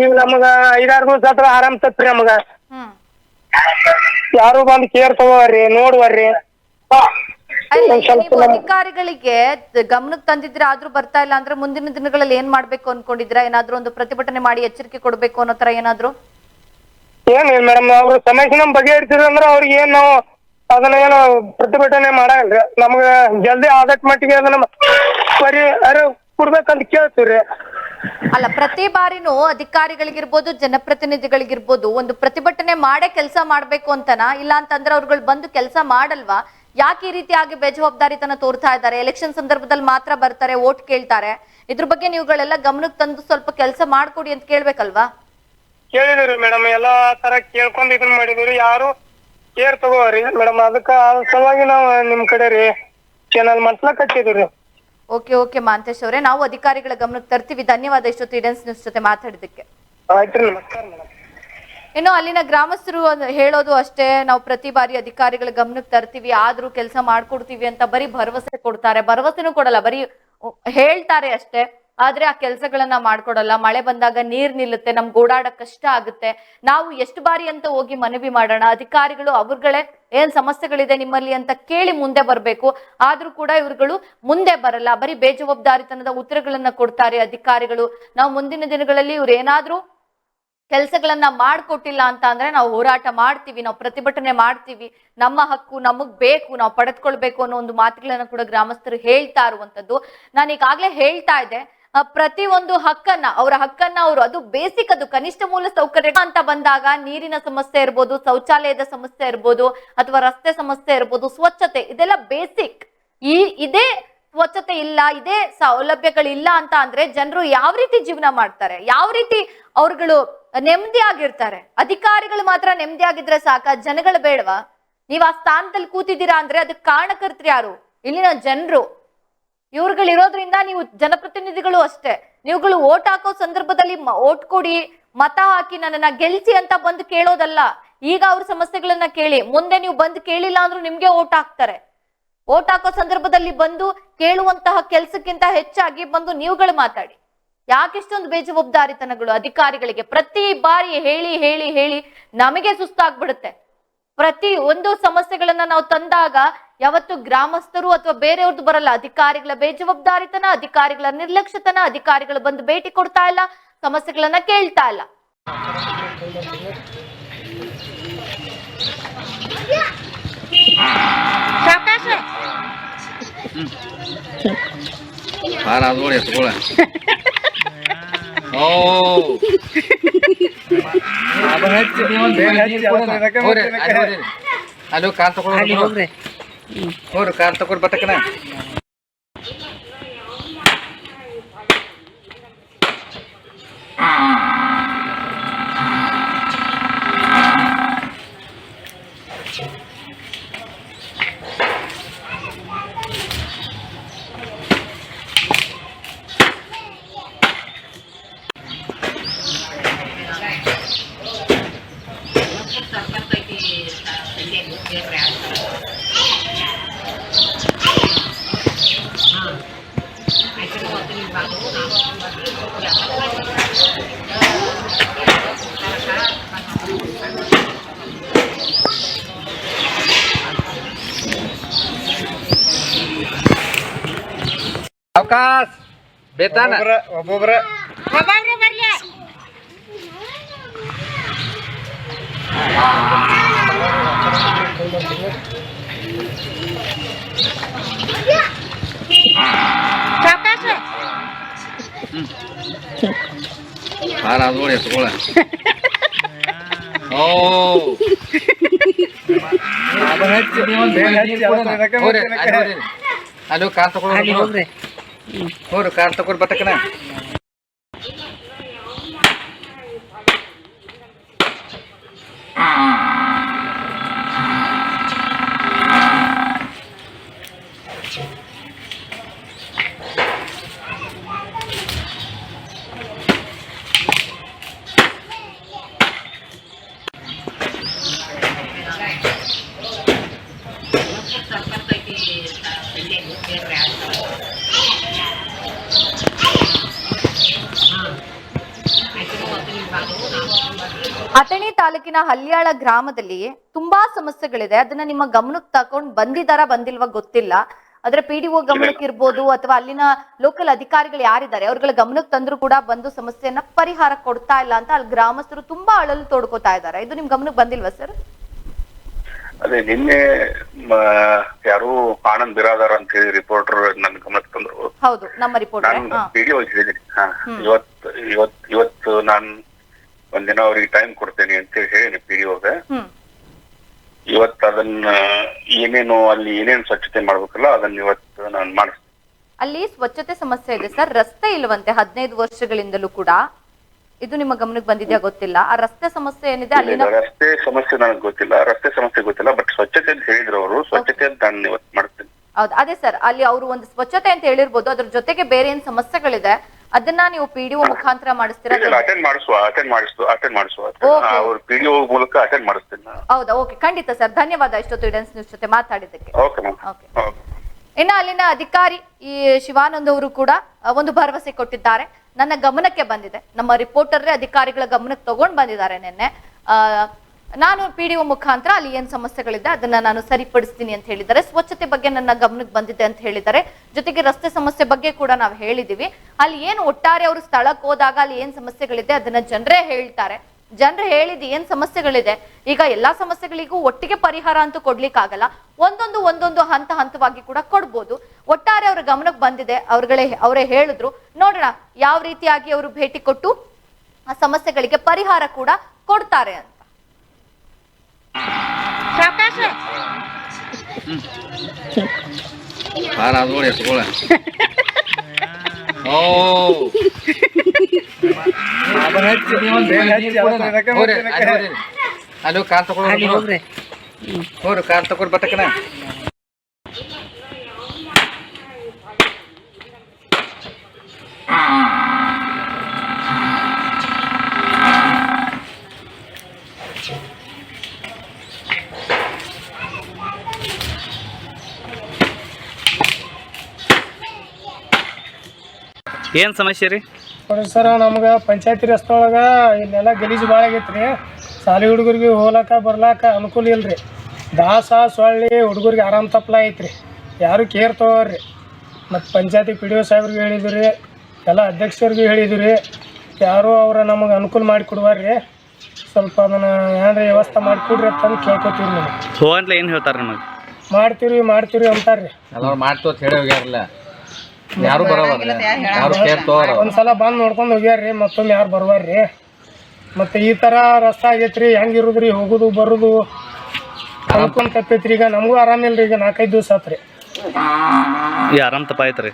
ಈಗ ನಮಗ ಐದಾರು ದಿವಸ ಹತ್ರ ಆರಾಮ್ ತತ್ರಿ ನಮಗ. ಹ್ಮ್. ಯಾರು ಬಂದ್ ಕೇರ್ ತಗೋರಿ ನೋಡುವರ್ರಿ. ನೀವು ಅಧಿಕಾರಿಗಳಿಗೆ ಗಮನಕ್ಕೆ ತಂದಿದ್ರೆ ಆದ್ರೂ ಬರ್ತಾ ಇಲ್ಲ ಅಂದ್ರೆ ಮುಂದಿನ ದಿನಗಳಲ್ಲಿ ಏನ್ ಮಾಡ್ಬೇಕು ಅನ್ಕೊಂಡಿದ್ರ ಏನಾದ್ರೂ ಒಂದು ಪ್ರತಿಭಟನೆ ಮಾಡಿ ಎಚ್ಚರಿಕೆ ಕೊಡ್ಬೇಕು ಅನ್ನೋ ತರ ಏನಾದ್ರು? ಏನಿಲ್ಲ ಮೇಡಮ್ ಅವ್ರ ಸಮಸ್ಯೆ ನಮ್ ಬಗೆಹರಿಸಿದ್ರ ಅಂದ್ರೆ ಅವ್ರಿಗೆ ಏನ್ ನಾವು ಅದನ್ನ ಏನು ಪ್ರತಿಭಟನೆ ಮಾಡಲ್ರಿ ನಮ್ಗ ಜಲ್ದಿ ಆದಟ್ ಮಟ್ಟಿಗೆ ಅದನ್ನ ಪರಿಹಾರ ಕೊಡ್ಬೇಕಂತ ಕೇಳ್ತೀವ್ರಿ ಅಲ್ಲ ಪ್ರತಿ ಬಾರಿನೂ ಅಧಿಕಾರಿಗಳಿಗಿರ್ಬೋದು ಜನಪ್ರತಿನಿಧಿಗಳಿಗಿರ್ಬೋದು ಒಂದು ಪ್ರತಿಭಟನೆ ಮಾಡೇ ಕೆಲಸ ಮಾಡ್ಬೇಕು ಅಂತನಾ? ಇಲ್ಲ ಅಂತಂದ್ರೆ ಅವ್ರುಗಳು ಬಂದು ಕೆಲಸ ಮಾಡಲ್ವಾ? ಯಾಕೆ ಈ ರೀತಿಯಾಗಿ ಬೇಜವಾಬ್ದಾರಿತನ ತೋರ್ತಾ ಇದ್ದಾರೆ? ಎಲೆಕ್ಷನ್ ಸಂದರ್ಭದಲ್ಲಿ ಮಾತ್ರ ಬರ್ತಾರೆ ವೋಟ್ ಕೇಳ್ತಾರೆ. ಇದ್ರ ಬಗ್ಗೆ ನೀವುಗಳೆಲ್ಲ ಗಮನಕ್ಕೆ ತಂದು ಸ್ವಲ್ಪ ಕೆಲಸ ಮಾಡ್ಕೊಡಿ ಅಂತ ಕೇಳ್ಬೇಕಲ್ವಾ? ಕೇಳಿದ್ರಿ ಮೇಡಮ್ ಎಲ್ಲಾ ತರ ಕೇಳ್ಕೊಂಡ್ ಇದನ್ ಮಾಡಿದ್ರಿ ಯಾರು ಕೇರ್ ತಗೋರಿ ಮೇಡಮ್ ಅದಕ್ಕ ಸಲುವಾಗಿ ನಾವ್ ನಿಮ್ ಕಡೆ ರೀ ಚಾನಲ್ ಮಾಡ್ಸ್ಲಕ್ ಕಟ್ಟಿದ್ರು ಓಕೆ ಓಕೆ ಮಾಂತೇಶ್ ಅವರೇ. ನಾವು ಅಧಿಕಾರಿಗಳ ಗಮನಕ್ಕೆ ತರ್ತೀವಿ. ಧನ್ಯವಾದ ಇಷ್ಟೊತ್ತು ಇಡೆನ್ಸ್ ನ್ಯೂಸ್ ಜೊತೆ ಮಾತಾಡಿದಕ್ಕೆ ಆಯ್ತು ನಮಸ್ಕಾರ ಮೇಡಮ್. ಇನ್ನು ಅಲ್ಲಿನ ಗ್ರಾಮಸ್ಥರು ಹೇಳೋದು ಅಷ್ಟೇ, ನಾವು ಪ್ರತಿ ಬಾರಿ ಅಧಿಕಾರಿಗಳ ಗಮನಕ್ಕೆ ತರ್ತೀವಿ, ಆದ್ರೂ ಕೆಲಸ ಮಾಡ್ಕೊಡ್ತೀವಿ ಅಂತ ಬರೀ ಭರವಸೆ ಕೊಡ್ತಾರೆ. ಭರವಸೆನೂ ಕೊಡಲ್ಲ, ಬರೀ ಹೇಳ್ತಾರೆ ಅಷ್ಟೇ. ಆದ್ರೆ ಆ ಕೆಲಸಗಳನ್ನ ಮಾಡ್ಕೊಡಲ್ಲ. ಮಳೆ ಬಂದಾಗ ನೀರ್ ನಿಲ್ಲುತ್ತೆ, ನಮ್ಗೆ ಓಡಾಡಕ್ ಕಷ್ಟ ಆಗುತ್ತೆ. ನಾವು ಎಷ್ಟು ಬಾರಿ ಅಂತ ಹೋಗಿ ಮನವಿ ಮಾಡೋಣ? ಅಧಿಕಾರಿಗಳು ಅವ್ರಗಳೇ ಏನ್ ಸಮಸ್ಯೆಗಳಿದೆ ನಿಮ್ಮಲ್ಲಿ ಅಂತ ಕೇಳಿ ಮುಂದೆ ಬರ್ಬೇಕು. ಆದ್ರೂ ಕೂಡ ಇವ್ರುಗಳು ಮುಂದೆ ಬರಲ್ಲ. ಬರೀ ಬೇಜವಾಬ್ದಾರಿತನದ ಉತ್ತರಗಳನ್ನ ಕೊಡ್ತಾರೆ ಅಧಿಕಾರಿಗಳು. ನಾವು ಮುಂದಿನ ದಿನಗಳಲ್ಲಿ ಇವ್ರು ಏನಾದ್ರೂ ಕೆಲಸಗಳನ್ನ ಮಾಡ್ಕೊಟ್ಟಿಲ್ಲ ಅಂತ ಅಂದ್ರೆ ನಾವು ಹೋರಾಟ ಮಾಡ್ತೀವಿ, ನಾವು ಪ್ರತಿಭಟನೆ ಮಾಡ್ತೀವಿ. ನಮ್ಮ ಹಕ್ಕು ನಮಗ್ ಬೇಕು, ನಾವು ಪಡೆದುಕೊಳ್ಬೇಕು ಅನ್ನೋ ಒಂದು ಮಾತುಗಳನ್ನ ಕೂಡ ಗ್ರಾಮಸ್ಥರು ಹೇಳ್ತಾ ಇರುವಂತದ್ದು ನಾನು ಈಗಾಗಲೇ ಹೇಳ್ತಾ ಇದ್ದೆ ಪ್ರತಿ ಒಂದು ಹಕ್ಕನ್ನ, ಅವರ ಹಕ್ಕನ್ನ ಅವರು, ಅದು ಬೇಸಿಕ್, ಅದು ಕನಿಷ್ಠ ಮೂಲ ಸೌಕರ್ಯ ಅಂತ ಬಂದಾಗ ನೀರಿನ ಸಮಸ್ಯೆ ಇರ್ಬೋದು, ಶೌಚಾಲಯದ ಸಮಸ್ಯೆ ಇರ್ಬೋದು, ಅಥವಾ ರಸ್ತೆ ಸಮಸ್ಯೆ ಇರ್ಬೋದು, ಸ್ವಚ್ಛತೆ, ಇದೆಲ್ಲ ಬೇಸಿಕ್. ಈ, ಇದೇ ಸ್ವಚ್ಛತೆ ಇಲ್ಲ, ಇದೇ ಸೌಲಭ್ಯಗಳಿಲ್ಲ ಅಂತ ಅಂದ್ರೆ ಜನರು ಯಾವ ರೀತಿ ಜೀವನ ಮಾಡ್ತಾರೆ? ಯಾವ ರೀತಿ ಅವ್ರುಗಳು ನೆಮ್ಮದಿ ಆಗಿರ್ತಾರೆ ಅಧಿಕಾರಿಗಳು ಮಾತ್ರ ನೆಮ್ಮದಿ ಆಗಿದ್ರೆ ಸಾಕ, ಜನಗಳು ಬೇಡವಾ? ನೀವ್ ಆ ಸ್ಥಾನದಲ್ಲಿ ಕೂತಿದ್ದೀರಾ ಅಂದ್ರೆ ಅದಕ್ಕೆ ಕಾರಣಕರ್ತರು ಯಾರು? ಇಲ್ಲಿನ ಜನರು. ಇವ್ರುಗಳು ಇರೋದ್ರಿಂದ ನೀವು ಜನಪ್ರತಿನಿಧಿಗಳು ಅಷ್ಟೇ. ನೀವುಗಳು ಓಟ್ ಹಾಕೋ ಸಂದರ್ಭದಲ್ಲಿ ಓಟ್ ಕೊಡಿ, ಮತ ಹಾಕಿ ನನ್ನನ್ನ ಗೆಲ್ಸಿ ಅಂತ ಬಂದು ಕೇಳೋದಲ್ಲ. ಈಗ ಅವ್ರ ಸಮಸ್ಯೆಗಳನ್ನ ಕೇಳಿ. ಮುಂದೆ ನೀವು ಬಂದು ಕೇಳಿಲ್ಲ ಅಂದ್ರೂ ನಿಮ್ಗೆ ಓಟ್ ಹಾಕ್ತಾರೆ. ಓಟ್ ಹಾಕೋ ಸಂದರ್ಭದಲ್ಲಿ ಬಂದು ಕೇಳುವಂತಹ ಕೆಲ್ಸಕ್ಕಿಂತ ಹೆಚ್ಚಾಗಿ ಬಂದು ನೀವುಗಳು ಮಾತಾಡಿ. ಯಾಕೆಷ್ಟೊಂದು ಬೇಜವಾಬ್ದಾರಿತನಗಳು ಅಧಿಕಾರಿಗಳಿಗೆ ಪ್ರತಿ ಬಾರಿ ಹೇಳಿ ಹೇಳಿ ಹೇಳಿ ನಮಗೆ ಸುಸ್ತಾಗ್ಬಿಡುತ್ತೆ. ಪ್ರತಿ ಒಂದು ಸಮಸ್ಯೆಗಳನ್ನ ನಾವು ತಂದಾಗ ಯಾವತ್ತು ಗ್ರಾಮಸ್ಥರು ಅಥವಾ ಬೇರೆಯವ್ರದ್ದು ಬರಲ್ಲ. ಅಧಿಕಾರಿಗಳ ಬೇಜವಾಬ್ದಾರಿತನ ಅಧಿಕಾರಿಗಳ ನಿರ್ಲಕ್ಷ್ಯತನ ಅಧಿಕಾರಿಗಳು ಬಂದು ಭೇಟಿ ಕೊಡ್ತಾ ಇಲ್ಲ ಸಮಸ್ಯೆಗಳನ್ನ ಕೇಳ್ತಾ ಇಲ್ಲ. ಅದು ನೋಡಿ ಎತ್ಕೊಳ ಓ ಹೋಗ್ರಿ ಅಲ್ಲಿ ಹೋಗ್ರಿ ಅಲ್ಲಿ ಹೋಗಿ ಕಾರ್ ತಗೊಳ್ಳಿ ಹೋಗ್ರಿ ಕಾರ್ ತಗೊಂಡ್ ಬಟ್ಟಕನ ಅವಕಾಶ ಬೇತಾನ ಒಬ್ಬೊಬ್ರ ಹಾರ ಅದು ನೋಡಿ ಎತ್ಕೊಳ ಓ ಹೋಗ್ರಿ ಅಲ್ಲಿ ಹೋಗ್ರಿ ಅಲ್ಲಿ ಹೋಗಿ ಕಾರ್ ತಗೊಳ್ಳಿ ಹೋಗ್ರಿ ಹೋಗ್ರಿ ಕಾರ್ ತಗೊಂಡ್ ಬಟ್ಟಕನ ಅಥಣಿ ತಾಲೂಕಿನ ಹಲ್ಯಾಳ ಗ್ರಾಮದಲ್ಲಿ ತುಂಬಾ ಸಮಸ್ಯೆಗಳಿದೆ. ಅದನ್ನ ನಿಮ್ಮ ಗಮನಕ್ಕೆ ತಕೊಂಡ್ ಬಂದಿದಾರ ಬಂದಿಲ್ವಾ ಗೊತ್ತಿಲ್ಲ. ಆದ್ರೆ ಪಿ ಡಿ ಒ ಗಮನಕ್ಕೆ ಇರ್ಬೋದು ಅಥವಾ ಅಲ್ಲಿನ ಲೋಕಲ್ ಅಧಿಕಾರಿಗಳು ಯಾರಿದ್ದಾರೆ ಅವ್ರಗಳ ಗಮನಕ್ಕೆ ತಂದ್ರು ಕೂಡ ಬಂದು ಸಮಸ್ಯೆಯನ್ನ ಪರಿಹಾರ ಕೊಡ್ತಾ ಇಲ್ಲ ಅಂತ ಅಲ್ಲಿ ಗ್ರಾಮಸ್ಥರು ತುಂಬಾ ಅಳಲು ತೋಡ್ಕೋತಾ ಇದ್ದಾರೆ. ಇದು ನಿಮ್ ಗಮನಕ್ಕೆ ಬಂದಿಲ್ವಾ ಸರ್? ಅದೇ ನಿನ್ನೆ ಯಾರು ಆನಂದ್ ಬಿರಾದಾರ್ ಅಂತ ಹೇಳಿ ರಿಪೋರ್ಟರ್ ನನ್ನ ಗಮನಕ್ಕೆ ತಂದ್ರು. ಹೌದು ನಮ್ಮ ರಿಪೋರ್ಟರ್ ವಿಡಿಯೋ ಇವತ್ ಇವತ್ ಇವತ್ತು ನಾನು ಒಂದಿನ ಅವ್ರಿಗೆ ಟೈಮ್ ಕೊಡ್ತೇನೆ ಅಂತ ಹೇಳಿ ಪಿಡಿಒಗೆ ಹ್ಮ್ ಇವತ್ತು ಅದನ್ನ ಏನೇನು ಅಲ್ಲಿ ಏನೇನು ಸ್ವಚ್ಛತೆ ಮಾಡ್ಬೇಕಲ್ಲ ಅದನ್ನ ಇವತ್ತು ನಾನು ಮಾಡಿಸ್ತೀನಿ. ಅಲ್ಲಿ ಸ್ವಚ್ಛತೆ ಸಮಸ್ಯೆ ಇದೆ ಸರ್. ರಸ್ತೆ ಇಲ್ವಂತೆ ಹದಿನೈದು ವರ್ಷಗಳಿಂದಲೂ ಕೂಡ. ಇದು ನಿಮ್ಮ ಗಮನಕ್ಕೆ ಬಂದಿದ್ಯಾ ಗೊತ್ತಿಲ್ಲ. ಆ ರಸ್ತೆ ಸಮಸ್ಯೆ ಏನಿದೆ? ಅಲ್ಲಿ ರಸ್ತೆ ಸಮಸ್ಯೆ ನನಗೆ ಗೊತ್ತಿಲ್ಲ. ರಸ್ತೆ ಸಮಸ್ಯೆ ಗೊತ್ತಿಲ್ಲ. ಬಟ್ ಸ್ವಚ್ಛತೆ ಅಂತ ಹೇಳಿದ್ರು ಅವರು. ಸ್ವಚ್ಛತೆ ಅಂತ ನಾನು ಇವತ್ತು ಮಾಡ್ತೀನಿ. ಹೌದು. ಅದೇ ಸರ್. ಅಲ್ಲಿ ಅವರು ಒಂದು ಸ್ವಚ್ಛತೆ ಅಂತ ಹೇಳಿರ್ಬೋದು. ಅದ್ರ ಜೊತೆಗೆ ಬೇರೆ ಏನ್ ಸಮಸ್ಯೆಗಳಿದೆ? ಅದನ್ನ ನೀವು ಪಿಡಿಒ ಮುಖಾಂತರ ಮಾಡಿಸ್ತೀರಾ? ಇಲ್ಲ ಅಟೆಂಡ್ ಮಾಡಿಸುವ ಅಟೆಂಡ್ ಮಾಡಿಸುವ ಅಟೆಂಡ್ ಮಾಡಿಸುವ. Okay. ಅವ್ರ ಪಿಡಿಒ ಮೂಲಕ ಅಟೆಂಡ್ ಮಾಡಿಸ್ತೀನಿ ಹೌದಾ? ಓಕೆ ಖಂಡಿತ ಸರ್. ಧನ್ಯವಾದ ಇಷ್ಟೊತ್ತು ಇಡೆನ್ಸ್ ನ್ಯೂಸ್ ಜೊತೆ ಮಾತಾಡಿದ್ದಕ್ಕೆ. ಓಕೆ ಮ್ಯಾಮ್ ಇನ್ನು ಅಲ್ಲಿನ ಅಧಿಕಾರಿ ಈ ಶಿವಾನಂದ್ ಅವರು ಕೂಡ ಒಂದು ಭರವಸೆ ಕೊಟ್ಟಿದ್ದಾರೆ. ನನ್ನ ಗಮನಕ್ಕೆ ಬಂದಿದೆ. ನಮ್ಮ ರಿಪೋರ್ಟರ್ ಅಧಿಕಾರಿಗಳ ಗಮನಕ್ಕೆ ತಗೊಂಡ್ ಬಂದಿದ್ದಾರೆ ನಿನ್ನೆ. ಆ, ನಾನು ಪಿ ಡಿ ಒ ಮುಖಾಂತರ ಅಲ್ಲಿ ಏನ್ ಸಮಸ್ಯೆಗಳಿದೆ ಅದನ್ನ ನಾನು ಸರಿಪಡಿಸ್ತೀನಿ ಅಂತ ಹೇಳಿದ್ದಾರೆ. ಸ್ವಚ್ಛತೆ ಬಗ್ಗೆ ನನ್ನ ಗಮನಕ್ಕೆ ಬಂದಿದೆ ಅಂತ ಹೇಳಿದ್ದಾರೆ. ಜೊತೆಗೆ ರಸ್ತೆ ಸಮಸ್ಯೆ ಬಗ್ಗೆ ಕೂಡ ನಾವು ಹೇಳಿದೀವಿ. ಅಲ್ಲಿ ಏನು ಒಟ್ಟಾರೆ ಅವರು ಸ್ಥಳಕ್ಕೆ ಹೋದಾಗ ಅಲ್ಲಿ ಏನ್ ಸಮಸ್ಯೆಗಳಿದೆ ಅದನ್ನ ಜನರೇ ಹೇಳ್ತಾರೆ. ಜನರು ಹೇಳಿದ್ ಏನ್ ಸಮಸ್ಯೆಗಳಿದೆ? ಈಗ ಎಲ್ಲಾ ಸಮಸ್ಯೆಗಳಿಗೂ ಒಟ್ಟಿಗೆ ಪರಿಹಾರ ಅಂತೂ ಕೊಡ್ಲಿಕ್ಕಾಗಲ್ಲ. ಒಂದೊಂದು ಒಂದೊಂದು ಹಂತ ಹಂತವಾಗಿ ಕೂಡ ಕೊಡ್ಬೋದು. ಒಟ್ಟಾರೆ ಅವ್ರ ಗಮನಕ್ಕೆ ಬಂದಿದೆ. ಅವ್ರಗಳೇ ಅವರೇ ಹೇಳಿದ್ರು. ನೋಡೋಣ ಯಾವ ರೀತಿಯಾಗಿ ಅವರು ಭೇಟಿ ಕೊಟ್ಟು ಆ ಸಮಸ್ಯೆಗಳಿಗೆ ಪರಿಹಾರ ಕೂಡ ಕೊಡ್ತಾರೆ ಅಂತ. ಹಾರ ಅದು ನೋಡಿ ಎತ್ಕೊಳ ಓ ಹೋಗ್ರಿ ಅಲ್ಲಿ ಹೋಗ್ರಿ ಅಲ್ಲಿ ಹೋಗಿ ಕಾರ್ ತಗೊಳ್ಳಿ ಹೋಗ್ರಿ ಕಾರ್ ತಗೊಂಡ್ ಬಟ್ಟಕನ ಏನ್ ಸಮಸ್ಯೆ ರೀ? ನೋಡ್ರಿ ಸರ್ ನಮ್ಗೆ ಪಂಚಾಯತಿ ರಸ್ತೆ ಒಳಗೆ ಇಲ್ಲೆಲ್ಲ ಗಲೀಜು ಭಾಳ ಆಗೈತೆ ರೀ ಶಾಲೆ ಹುಡುಗರಿಗೆ ಹೋಗ್ಲಾಕ ಬರ್ಲಾಕ ಅನುಕೂಲ ಇಲ್ಲ ರೀ ದಾಸ ಸೊಳ್ಳಿ ಹುಡುಗರಿಗೆ ಆರಾಮ್ ತಪ್ಪಲ ಐತ್ರಿ. ಯಾರು ಕೇರ್ ತಗೋರಿ. ಮತ್ತು ಪಂಚಾಯತಿ ಪಿ ಡಿ ಒ ಸಾಹೇಬ್ರಿಗೆ ಹೇಳಿದ್ರಿ ರೀ ಎಲ್ಲ ಅಧ್ಯಕ್ಷರಿಗೂ ಹೇಳಿದ್ರಿ. ರೀ ಯಾರೋ ಅವ್ರ ನಮಗೆ ಅನುಕೂಲ ಮಾಡಿ ಕೊಡುವಾರ್ರಿ ಸ್ವಲ್ಪ ಅದನ್ನು ಏನಾರ ವ್ಯವಸ್ಥೆ ಮಾಡಿ ಕೊಡ್ರಿ ಅಂತಂದು ಕೇಳ್ಕೊತೀವಿ ನೀವು ಹೋಗಂತ್ಲೆ ಏನು ಹೇಳ್ತಾರೆ ನಮಗೆ? ಮಾಡ್ತೀವಿ ಮಾಡ್ತೀವಿ ಅಂತಾರ್ರಿ. ಎಲ್ಲರೂ ಮಾಡ್ತು ಅಂತ ಹೇಳಿ ಹೋಗ್ಯಾರಲ್ಲ ಯಾರು ಒಂದ್ಸಲ ಬಂದ್ ನೋಡ್ಕೊಂಡು ಹೋಗ್ಯಾರ್ರಿ ಮತ್ತೊಮ್ಮೆ ಯಾರು ಬರ್ವಾರ್ರಿ. ಮತ್ತೆ ಈ ತರ ರಸ್ತೆ ಆಗೈತ್ರಿ ಹೆಂಗಿರುದ್ರಿ ಹೋಗುದು ಬರುದು. ಅನ್ಕೊಂಡ್ ತಪ್ಪೈತ್ರಿ ಈಗ ನಮಗೂ ಆರಾಮಿಲ್ರಿ ಈಗ ನಾಲ್ಕೈದು ದಿವಸ ಆತ್ರಿ. ಈ ಆರಾಮ್ ತಪ್ಪಾಯ್ತ್ರಿ.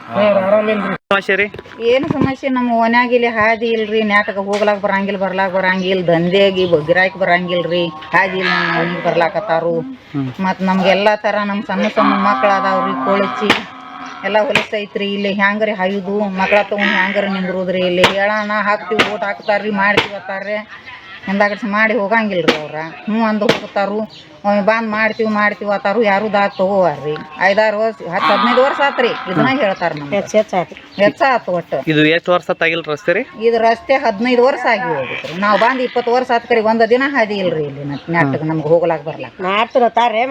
ಸಮಸ್ಯೆ ರೀ ಏನು ಸಮಸ್ಯೆ ನಮ್ಮ ಓನ್ಯಾಗ ಇಲ್ಲಿ ಹಾದಿ ಇಲ್ರಿ ನ್ಯಾಟಕ ಹೋಗ್ಲಾಕ್ ಬರಂಗಿಲ್ಲ ಬರ್ಲಾಕ್ ಬರಂಗಿಲ್ಲ ದಂಧೆಗಿ ಗಿರಾಕಿ ಬರಂಗಿಲ್ರಿ ಹಾದಿ ಇಲ್ಲ ನಮ್ಮ ಬರ್ಲಾಕತ್ತಾರು. ಮತ್ ನಮ್ಗೆಲ್ಲಾ ತರ ನಮ್ ಸಣ್ಣ ಸಣ್ಣ ಮಕ್ಳು ಅದಾವ್ರಿ ಕೊಳಚಿ ಎಲ್ಲ ಹೊಲಸೈತ್ರಿ ಇಲ್ಲಿ ಹ್ಯಾಂಗ್ರಿ ಹಾಯುದು, ಮಕ್ಳ ತಗೊಂಡು ಹ್ಯಾಂಗ್ರಿ ನಿಂದ್ರುದ್ರಿ, ಇಲ್ಲಿ ಹೇಳೋಣ, ಹಾಕ್ತಿವಿ, ಓಟ್ ಹಾಕ್ತಾರ್ರಿ, ಮಾಡ್ತೀವಿ ಅತ್ತಾರ್ರಿ ಹಿಂದಾಗಡ್ಸಿ ಮಾಡಿ ಹೋಗಂಗಿಲ್ರಿ ಅವ್ರ. ಹ್ಞೂ ಅಂದು ಹೋಗ್ತಾರು. ಒಮ್ಮೆ ಬಂದು ಮಾಡ್ತೀವಿ ಮಾಡ್ತೀವಿ ಅತ್ತಾರು ಯಾರು ದಾಗ್ ತಗೋವಾರ್ರಿ ಐದಾರು ವರ್ಷ ಹತ್ತು ಹದಿನೈದು ವರ್ಷ ಆತ್ರಿ. ಇದನ್ನ ಹೇಳ್ತಾರ ನಮ್ಗೆ. ಹೆಚ್ಚು ಆತು ಒಟ್ಟು. ಇದು ಎಷ್ಟು ವರ್ಷ ತಾಗಿಲ್ಲ ರಸ್ತೆ ರೀ ಇದು ರಸ್ತೆ ಹದಿನೈದು ವರ್ಷ ಆಗಿ ಹೋಗಿ ನಾವು ಬಂದು ಇಪ್ಪತ್ತು ವರ್ಷ ಆತ್ ಕರಿ ಒಂದು ದಿನ ಹಾದಿ ಇಲ್ರಿ ಇಲ್ಲಿ ನೆಟ್ಟಗೆ ನಮ್ಗೆ ಹೋಗ್ಲಾಕ್ ಬರ್ಲಾಕ.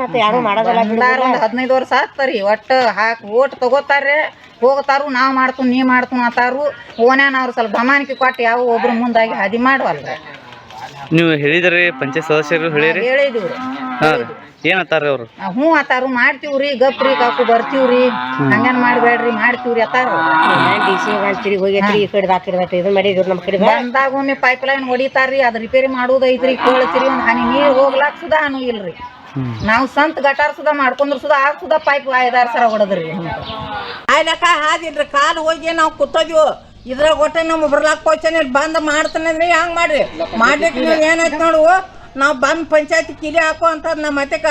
ಮತ್ತೆ ಯಾರು ಮಾಡೋದಲ್ಲ ಎಲ್ಲಾರು ಒಂದು ಹದಿನೈದು ವರ್ಷ ಆತ್ರಿ. ಒಟ್ಟು ಹಾಕಿ ಓಟ್ ತಗೋತಾರೆ ಹೋಗ್ತಾರು ನಾವು ಮಾಡ್ತು ನೀ ಮಾಡ್ತು ಅಂತಾರು ಓನ್ಯಾನ ಅವ್ರು ಸ್ವಲ್ಪ ಬಮಾನಿಕೆ ಕೊಟ್ಟು ಯಾವ ಒಬ್ರು ಮುಂದಾಗಿ ಹಾದಿ ಮಾಡುವಲ್ರಿ. ನೀವು ಹೇಳಿದ್ರಿ ಪಂಚಾಯತ್ ಸದಸ್ಯರು ಹೇಳಿರಿ? ಹೇಳಿದೀವ್ರಿ. ಹಾಂ ರೀ. ಏನತ್ತಾರ ಅವ್ರು? ಹ್ಞೂ ಅತ್ತಾರು ಮಾಡ್ತೀವ್ರಿ ಗಪ್ರಿ ಕಾಕು ಬರ್ತೀವ್ರಿ. ಹಂಗೇನ್ ಮಾಡ್ಬೇಡ್ರಿ ಮಾಡ್ತೀವ್ರಿ ಅತ್ತಾರ ಡಿಸಿ ಹೋಗೈತ್ರಿ ಈ ಕಡೆ ಕಡೆ ಇದನ್ನ ಮಾಡಿದ್ರು ನಮ್ಮ ಕಡೆ ಬಂದಾಗ ಒಮ್ಮೆ ಪೈಪ್ ಲೈನ್ ಹೊಡಿತಾರ್ರಿ ಅದ್ ರಿಪೇರಿ ಮಾಡೋದೈತ್ರಿ ಕೇಳ್ತೀರಿ ಒಂದ್ ಹನಿ ನೀರ್ ಹೋಗ್ಲಾಕ್ ಸುದಾ ಅನು ಇಲ್ರಿ. ನಾವು ಸಂತ ಗಟಾರ್ ಸುದ ಮಾಡ್ಕೊಂಡ್ರು ಸುದಾ ಆ ಸುದಾ ಪೈಪ್ ಐದಾರು ಸರ ಹೊಡೆದ್ರಿ. ಆಯ್ಲಕ್ಕ ಹಾದಿಲ್ರಿ ಕಾಲು ಹೋಗಿ ನಾವು ಕೂತೋದ್ವು ಇದ್ರಾಗ ಒಟ್ಟೆ ನಮ್ಮ ಬರ್ಲಾಕ್ ಪೋಚನೆ ಬಂದ್ ಮಾಡ್ತಾನೆ ಅಂದ್ರೆ ಹಂಗ್ ಮಾಡ್ರಿ? ಮಾಡ್ಲಿಕ್ಕೆ ನೀವು ಏನಾಯ್ತು ನೋಡು ನಾವು ಬಂದ್ ಪಂಚಾಯತಿ ಕಿಲಿ ಹಾಕೋ ಅಂತ ನಮ್ಮ ಮತ್ತೆಕ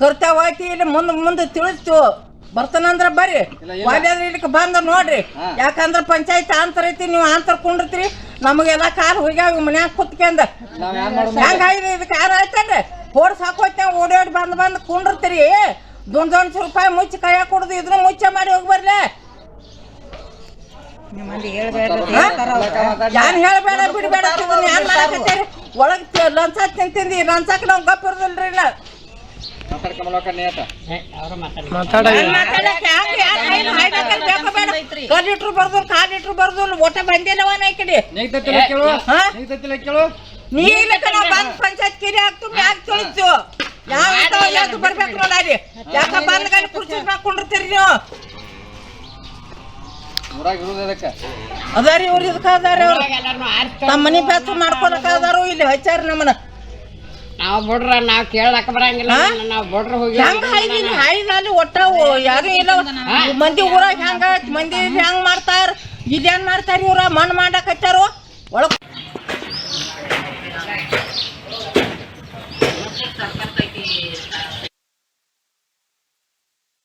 ಕರ್ತವ್ಯ ಹೋಯ್ತಿ ಇಲ್ಲಿ ಮುಂದೆ ಮುಂದೆ ತಿಳಿಸ್ತು. ಬರ್ತಾನಂದ್ರ ಬರ್ರಿ. ವಾದ್ಯಾದ್ರೆ ಇಲ್ಲಿಗೆ ಬಂದ ನೋಡ್ರಿ. ಯಾಕಂದ್ರ ಪಂಚಾಯತ್ ಆಂತರ ಐತಿ ನೀವು ಆಂತರ ಕುಂಡಿರ್ತೀರಿ. ನಮಗೆಲ್ಲ ಕಾರ್ ಹೋಗ್ಯಾವ ಮನ್ಯಾಗ ಕುತ್ಕೊಂಡ. ಹೆಂಗಾಯ್ರಿ ಇದು ಕಾರ್ ಆಯ್ತಂದ್ರೆ ಓಡ್ಸ್ ಹಾಕೋತ್ ಓಡಾಡಿ ಬಂದ್ ಬಂದ್ ಕುಂಡಿರ್ತೀರಿ. ದೊಂದ್ ದೊಂದ್ ರೂಪಾಯಿ ಮುಚ್ಚಿ ಕೈಯಾಗ ಕುಡ್ದು ಇದ್ರ ಮುಚ್ಚ ಮಾಡಿ ಹೋಗಿ ಬರ್ಲಿ. ಯಾನ್ ಹೇಳ್ಬೇಡ ಬಿಡ್ಬೇಡ ಯಾನ್ ಮಾಡಕತ್ತೀರಿ ಒಳಗ್ ಲಂಚ ತಿಂತಿಂದಿ ಲಂಚಕ್ ನಾವ್ ಗಪ್ ಇರೋದಿಲ್ರಿ ಇಲ್ಲ. ಮಾತಾಡ ಕಾಲ್ ಲೀಟ್ರ್ ಬರ್ದು ಕಾಲ್ ಲೀಟ್ರ್ ಬರ್ದು ಒಟ್ಟ ಬಂದಿಲ್ಲವನ ಈ ಕಡೆ? ನೀ ಇಲ್ಲಕ ನಾವ್ ಬಂದ್ ಪಂಚಾಯತ್ ಕಿರಿ ಹಾಕ್ತು ಮ್ಯಾಗ್ ತಿಳಿಸ್ತು ಯಾವ ಬರ್ಬೇಕು ನೋಡಾರಿ ಯಾಕ ಬಂದ್ ಗಾಡಿ ಕುರ್ಚಿ ಹಾಕೊಂಡಿರ್ತೀರಿ ನೀವು? ಅದಾರಿ ಅವ್ರು ಇದಕ್ಕ ಅದಾರಿ ಅವ್ರು? ತಮ್ಮ ಮನಿ ಬೆಚ್ಚ ಮಾಡ್ಕೊಳಕ ಅದಾರು ಇಲ್ಲಿ ಹಚ್ಚಾರ ನಮ್ಮನ್ನ? ನಾವು ಬಿಡ್ರ ನಾವು ಕೇಳಕ್ ಬರಂಗಿಲ್ಲ ನಾವು ಬಿಡ್ರ ಹೋಗಿ ಹೆಂಗ ಒಟ್ಟ ಯಾರು ಇಲ್ಲ ಮಂದಿ ಊರಾಗ ಹೆಂಗ ಮಂದಿ ಹೆಂಗ್ ಮಾಡ್ತಾರ? ಇದೇನ್ ಮಾಡ್ತಾರ ಇವ್ರ? ಮಣ್ಣು ಮಾಡಕತ್ತಾರು ಒಳಗ್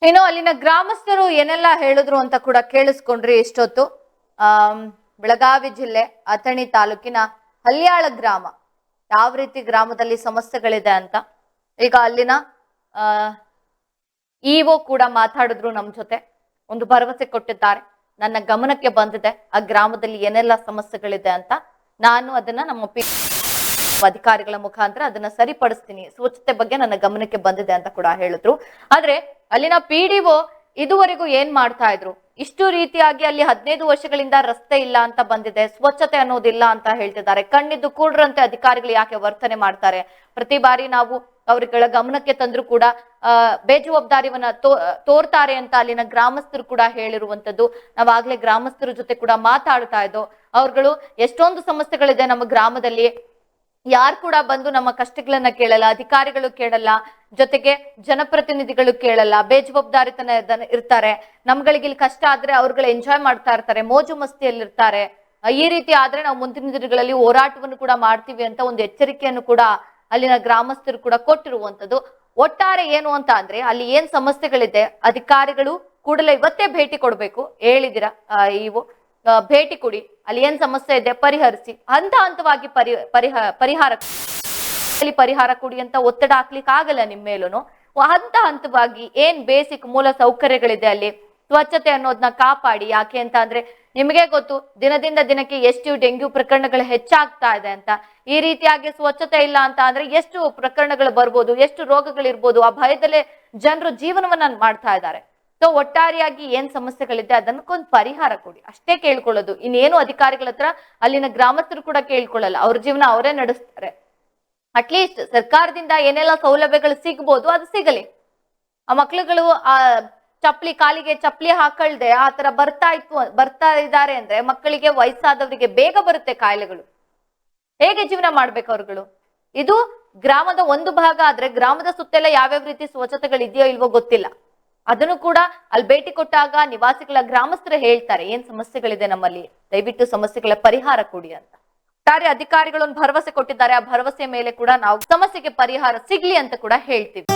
ಇನ್ನು ಅಲ್ಲಿನ ಗ್ರಾಮಸ್ಥರು ಏನೆಲ್ಲ ಹೇಳಿದ್ರು ಅಂತ ಕೂಡ ಕೇಳಿಸ್ಕೊಂಡ್ರಿ ಇಷ್ಟೊತ್ತು. ಆ ಬೆಳಗಾವಿ ಜಿಲ್ಲೆ, ಅಥಣಿ ತಾಲೂಕಿನ ಹಲ್ಯಾಳ ಗ್ರಾಮ. ಯಾವ ರೀತಿ ಗ್ರಾಮದಲ್ಲಿ ಸಮಸ್ಯೆಗಳಿದೆ ಅಂತ. ಈಗ ಅಲ್ಲಿನ ಇಒ ಕೂಡ ಮಾತಾಡಿದ್ರು ನಮ್ ಜೊತೆ. ಒಂದು ಭರವಸೆ ಕೊಟ್ಟಿದ್ದಾರೆ. ನನ್ನ ಗಮನಕ್ಕೆ ಬಂದಿದೆ ಆ ಗ್ರಾಮದಲ್ಲಿ ಏನೆಲ್ಲ ಸಮಸ್ಯೆಗಳಿದೆ ಅಂತ. ನಾನು ಅದನ್ನ ನಮ್ಮ ಪಿ ಅಧಿಕಾರಿಗಳ ಮುಖಾಂತರ ಅದನ್ನ ಸರಿಪಡಿಸ್ತೀನಿ. ಸ್ವಚ್ಛತೆ ಬಗ್ಗೆ ನನ್ನ ಗಮನಕ್ಕೆ ಬಂದಿದೆ ಅಂತ ಕೂಡ ಹೇಳಿದ್ರು. ಆದ್ರೆ ಅಲ್ಲಿನ ಪಿ ಇದುವರೆಗೂ ಏನ್ ಮಾಡ್ತಾ ಇದ್ರು? ಇಷ್ಟು ರೀತಿಯಾಗಿ ಅಲ್ಲಿ ಹದಿನೈದು ವರ್ಷಗಳಿಂದ ರಸ್ತೆ ಇಲ್ಲ ಅಂತ ಬಂದಿದೆ, ಸ್ವಚ್ಛತೆ ಅನ್ನೋದಿಲ್ಲ ಅಂತ ಹೇಳ್ತಿದ್ದಾರೆ. ಕಣ್ಣಿದ್ದು ಕೂಡ್ರಂತೆ ಅಧಿಕಾರಿಗಳು ಯಾಕೆ ವರ್ತನೆ ಮಾಡ್ತಾರೆ? ಪ್ರತಿ ಬಾರಿ ನಾವು ಅವ್ರಿಗಳ ಗಮನಕ್ಕೆ ತಂದ್ರು ಕೂಡ, ಆ, ಬೇಜವಾಬ್ದಾರಿವನ್ನ ತೋರ್ತಾರೆ ಅಂತ ಅಲ್ಲಿನ ಗ್ರಾಮಸ್ಥರು ಕೂಡ ಹೇಳಿರುವಂತದ್ದು ನಾವಾಗ್ಲೇ ಗ್ರಾಮಸ್ಥರ ಜೊತೆ ಕೂಡ ಮಾತಾಡ್ತಾ ಇದ್ದೋ, ಅವ್ರುಗಳು ಎಷ್ಟೊಂದು ಸಮಸ್ಯೆಗಳಿದೆ ನಮ್ಮ ಗ್ರಾಮದಲ್ಲಿ. ಯಾರು ಕೂಡ ಬಂದು ನಮ್ಮ ಕಷ್ಟಗಳನ್ನ ಕೇಳಲ್ಲ, ಅಧಿಕಾರಿಗಳು ಕೇಳಲ್ಲ, ಜೊತೆಗೆ ಜನಪ್ರತಿನಿಧಿಗಳು ಕೇಳಲ್ಲ, ಬೇಜವಾಬ್ದಾರಿತನ ಇರ್ತಾರೆ. ನಮ್ಗಳಿಗೆ ಇಲ್ಲಿ ಕಷ್ಟ ಆದ್ರೆ ಅವ್ರುಗಳು ಎಂಜಾಯ್ ಮಾಡ್ತಾ ಇರ್ತಾರೆ, ಮೋಜು ಮಸ್ತಿಯಲ್ಲಿ ಇರ್ತಾರೆ. ಈ ರೀತಿ ಆದ್ರೆ ನಾವು ಮುಂದಿನ ದಿನಗಳಲ್ಲಿ ಹೋರಾಟವನ್ನು ಕೂಡ ಮಾಡ್ತೀವಿ ಅಂತ ಒಂದು ಎಚ್ಚರಿಕೆಯನ್ನು ಕೂಡ ಅಲ್ಲಿನ ಗ್ರಾಮಸ್ಥರು ಕೂಡ ಕೊಟ್ಟಿರುವಂತದ್ದು ಒಟ್ಟಾರೆ ಏನು ಅಂತ ಅಂದ್ರೆ ಅಲ್ಲಿ ಏನ್ ಸಮಸ್ಯೆಗಳಿದೆ, ಅಧಿಕಾರಿಗಳು ಕೂಡಲೇ ಇವತ್ತೇ ಭೇಟಿ ಕೊಡ್ಬೇಕು. ಹೇಳಿದಿರ ಇವು. ಭೇಟಿ ಕೊಡಿ. ಅಲ್ಲಿ ಏನ್ ಸಮಸ್ಯೆ ಇದೆ ಪರಿಹರಿಸಿ. ಹಂತ ಹಂತವಾಗಿ ಪರಿ, ಪರಿಹ, ಪರಿಹಾರ ಪರಿಹಾರ ಕೊಡಿ ಅಂತ ಒತ್ತಡ ಹಾಕ್ಲಿಕ್ಕೆ ಆಗಲ್ಲ ನಿಮ್ ಮೇಲೂ ಹಂತ ಹಂತವಾಗಿ ಏನ್ ಬೇಸಿಕ್ ಮೂಲ ಸೌಕರ್ಯಗಳಿದೆ ಅಲ್ಲಿ? ಸ್ವಚ್ಛತೆ ಅನ್ನೋದನ್ನ ಕಾಪಾಡಿ. ಯಾಕೆ ಅಂತ ಅಂದ್ರೆ ನಿಮಗೆ ಗೊತ್ತು, ದಿನದಿಂದ ದಿನಕ್ಕೆ ಎಷ್ಟು ಡೆಂಗ್ಯೂ ಪ್ರಕರಣಗಳು ಹೆಚ್ಚಾಗ್ತಾ ಇದೆ ಅಂತ. ಈ ರೀತಿಯಾಗಿ ಸ್ವಚ್ಛತೆ ಇಲ್ಲ ಅಂತ ಅಂದ್ರೆ ಎಷ್ಟು ಪ್ರಕರಣಗಳು ಬರ್ಬೋದು, ಎಷ್ಟು ರೋಗಗಳಿರ್ಬೋದು, ಆ ಭಯದಲ್ಲೇ ಜನರು ಜೀವನವನ್ನ ಮಾಡ್ತಾ ಇದ್ದಾರೆ. ಸೊ ಒಟ್ಟಾರೆಯಾಗಿ ಏನ್ ಸಮಸ್ಯೆಗಳಿದೆ ಅದನ್ನಕ್ಕೊಂದು ಪರಿಹಾರ ಕೊಡಿ. ಅಷ್ಟೇ ಕೇಳ್ಕೊಳ್ಳೋದು. ಇನ್ನೇನು ಅಧಿಕಾರಿಗಳ ಹತ್ರ ಅಲ್ಲಿನ ಗ್ರಾಮಸ್ಥರು ಕೂಡ ಕೇಳ್ಕೊಳ್ಳಲ್ಲ. ಅವ್ರ ಜೀವನ ಅವರೇ ನಡೆಸ್ತಾರೆ. ಅಟ್ಲೀಸ್ಟ್ ಸರ್ಕಾರದಿಂದ ಏನೆಲ್ಲ ಸೌಲಭ್ಯಗಳು ಸಿಗ್ಬೋದು, ಅದು ಸಿಗಲಿ. ಆ ಮಕ್ಳುಗಳು, ಆ ಚಪ್ಪಲಿ ಕಾಲಿಗೆ ಚಪ್ಪಲಿ ಹಾಕಳ್ದೆ, ಆ ತರ ಬರ್ತಾ ಇತ್ತು, ಬರ್ತಾ ಇದ್ದಾರೆ ಅಂದ್ರೆ ಮಕ್ಕಳಿಗೆ ವಯಸ್ಸಾದವರಿಗೆ ಬೇಗ ಬರುತ್ತೆ ಕಾಯಿಲೆಗಳು. ಹೇಗೆ ಜೀವನ ಮಾಡ್ಬೇಕು ಅವ್ರುಗಳು? ಇದು ಗ್ರಾಮದ ಒಂದು ಭಾಗ ಆದ್ರೆ ಗ್ರಾಮದ ಸುತ್ತೆಲ್ಲ ಯಾವ್ಯಾವ ರೀತಿ ಸ್ವಚ್ಛತೆಗಳಿದೆಯೋ ಇಲ್ವೋ ಗೊತ್ತಿಲ್ಲ. ಅದನ್ನು ಕೂಡ ಅಲ್ಲಿ ಭೇಟಿ ಕೊಟ್ಟಾಗ ನಿವಾಸಿಗಳ ಗ್ರಾಮಸ್ಥರು ಹೇಳ್ತಾರೆ, ಏನ್ ಸಮಸ್ಯೆಗಳಿದೆ ನಮ್ಮಲ್ಲಿ? ದಯವಿಟ್ಟು ಸಮಸ್ಯೆಗಳ ಪರಿಹಾರ ಕೊಡಿ ಅಂತ. ಒಟ್ಟಾರೆ ಅಧಿಕಾರಿಗಳು ಒಂದು ಭರವಸೆ ಕೊಟ್ಟಿದ್ದಾರೆ, ಆ ಭರವಸೆ ಮೇಲೆ ಕೂಡ ನಾವು ಸಮಸ್ಯೆಗೆ ಪರಿಹಾರ ಸಿಗ್ಲಿ ಅಂತ ಕೂಡ ಹೇಳ್ತೀವಿ.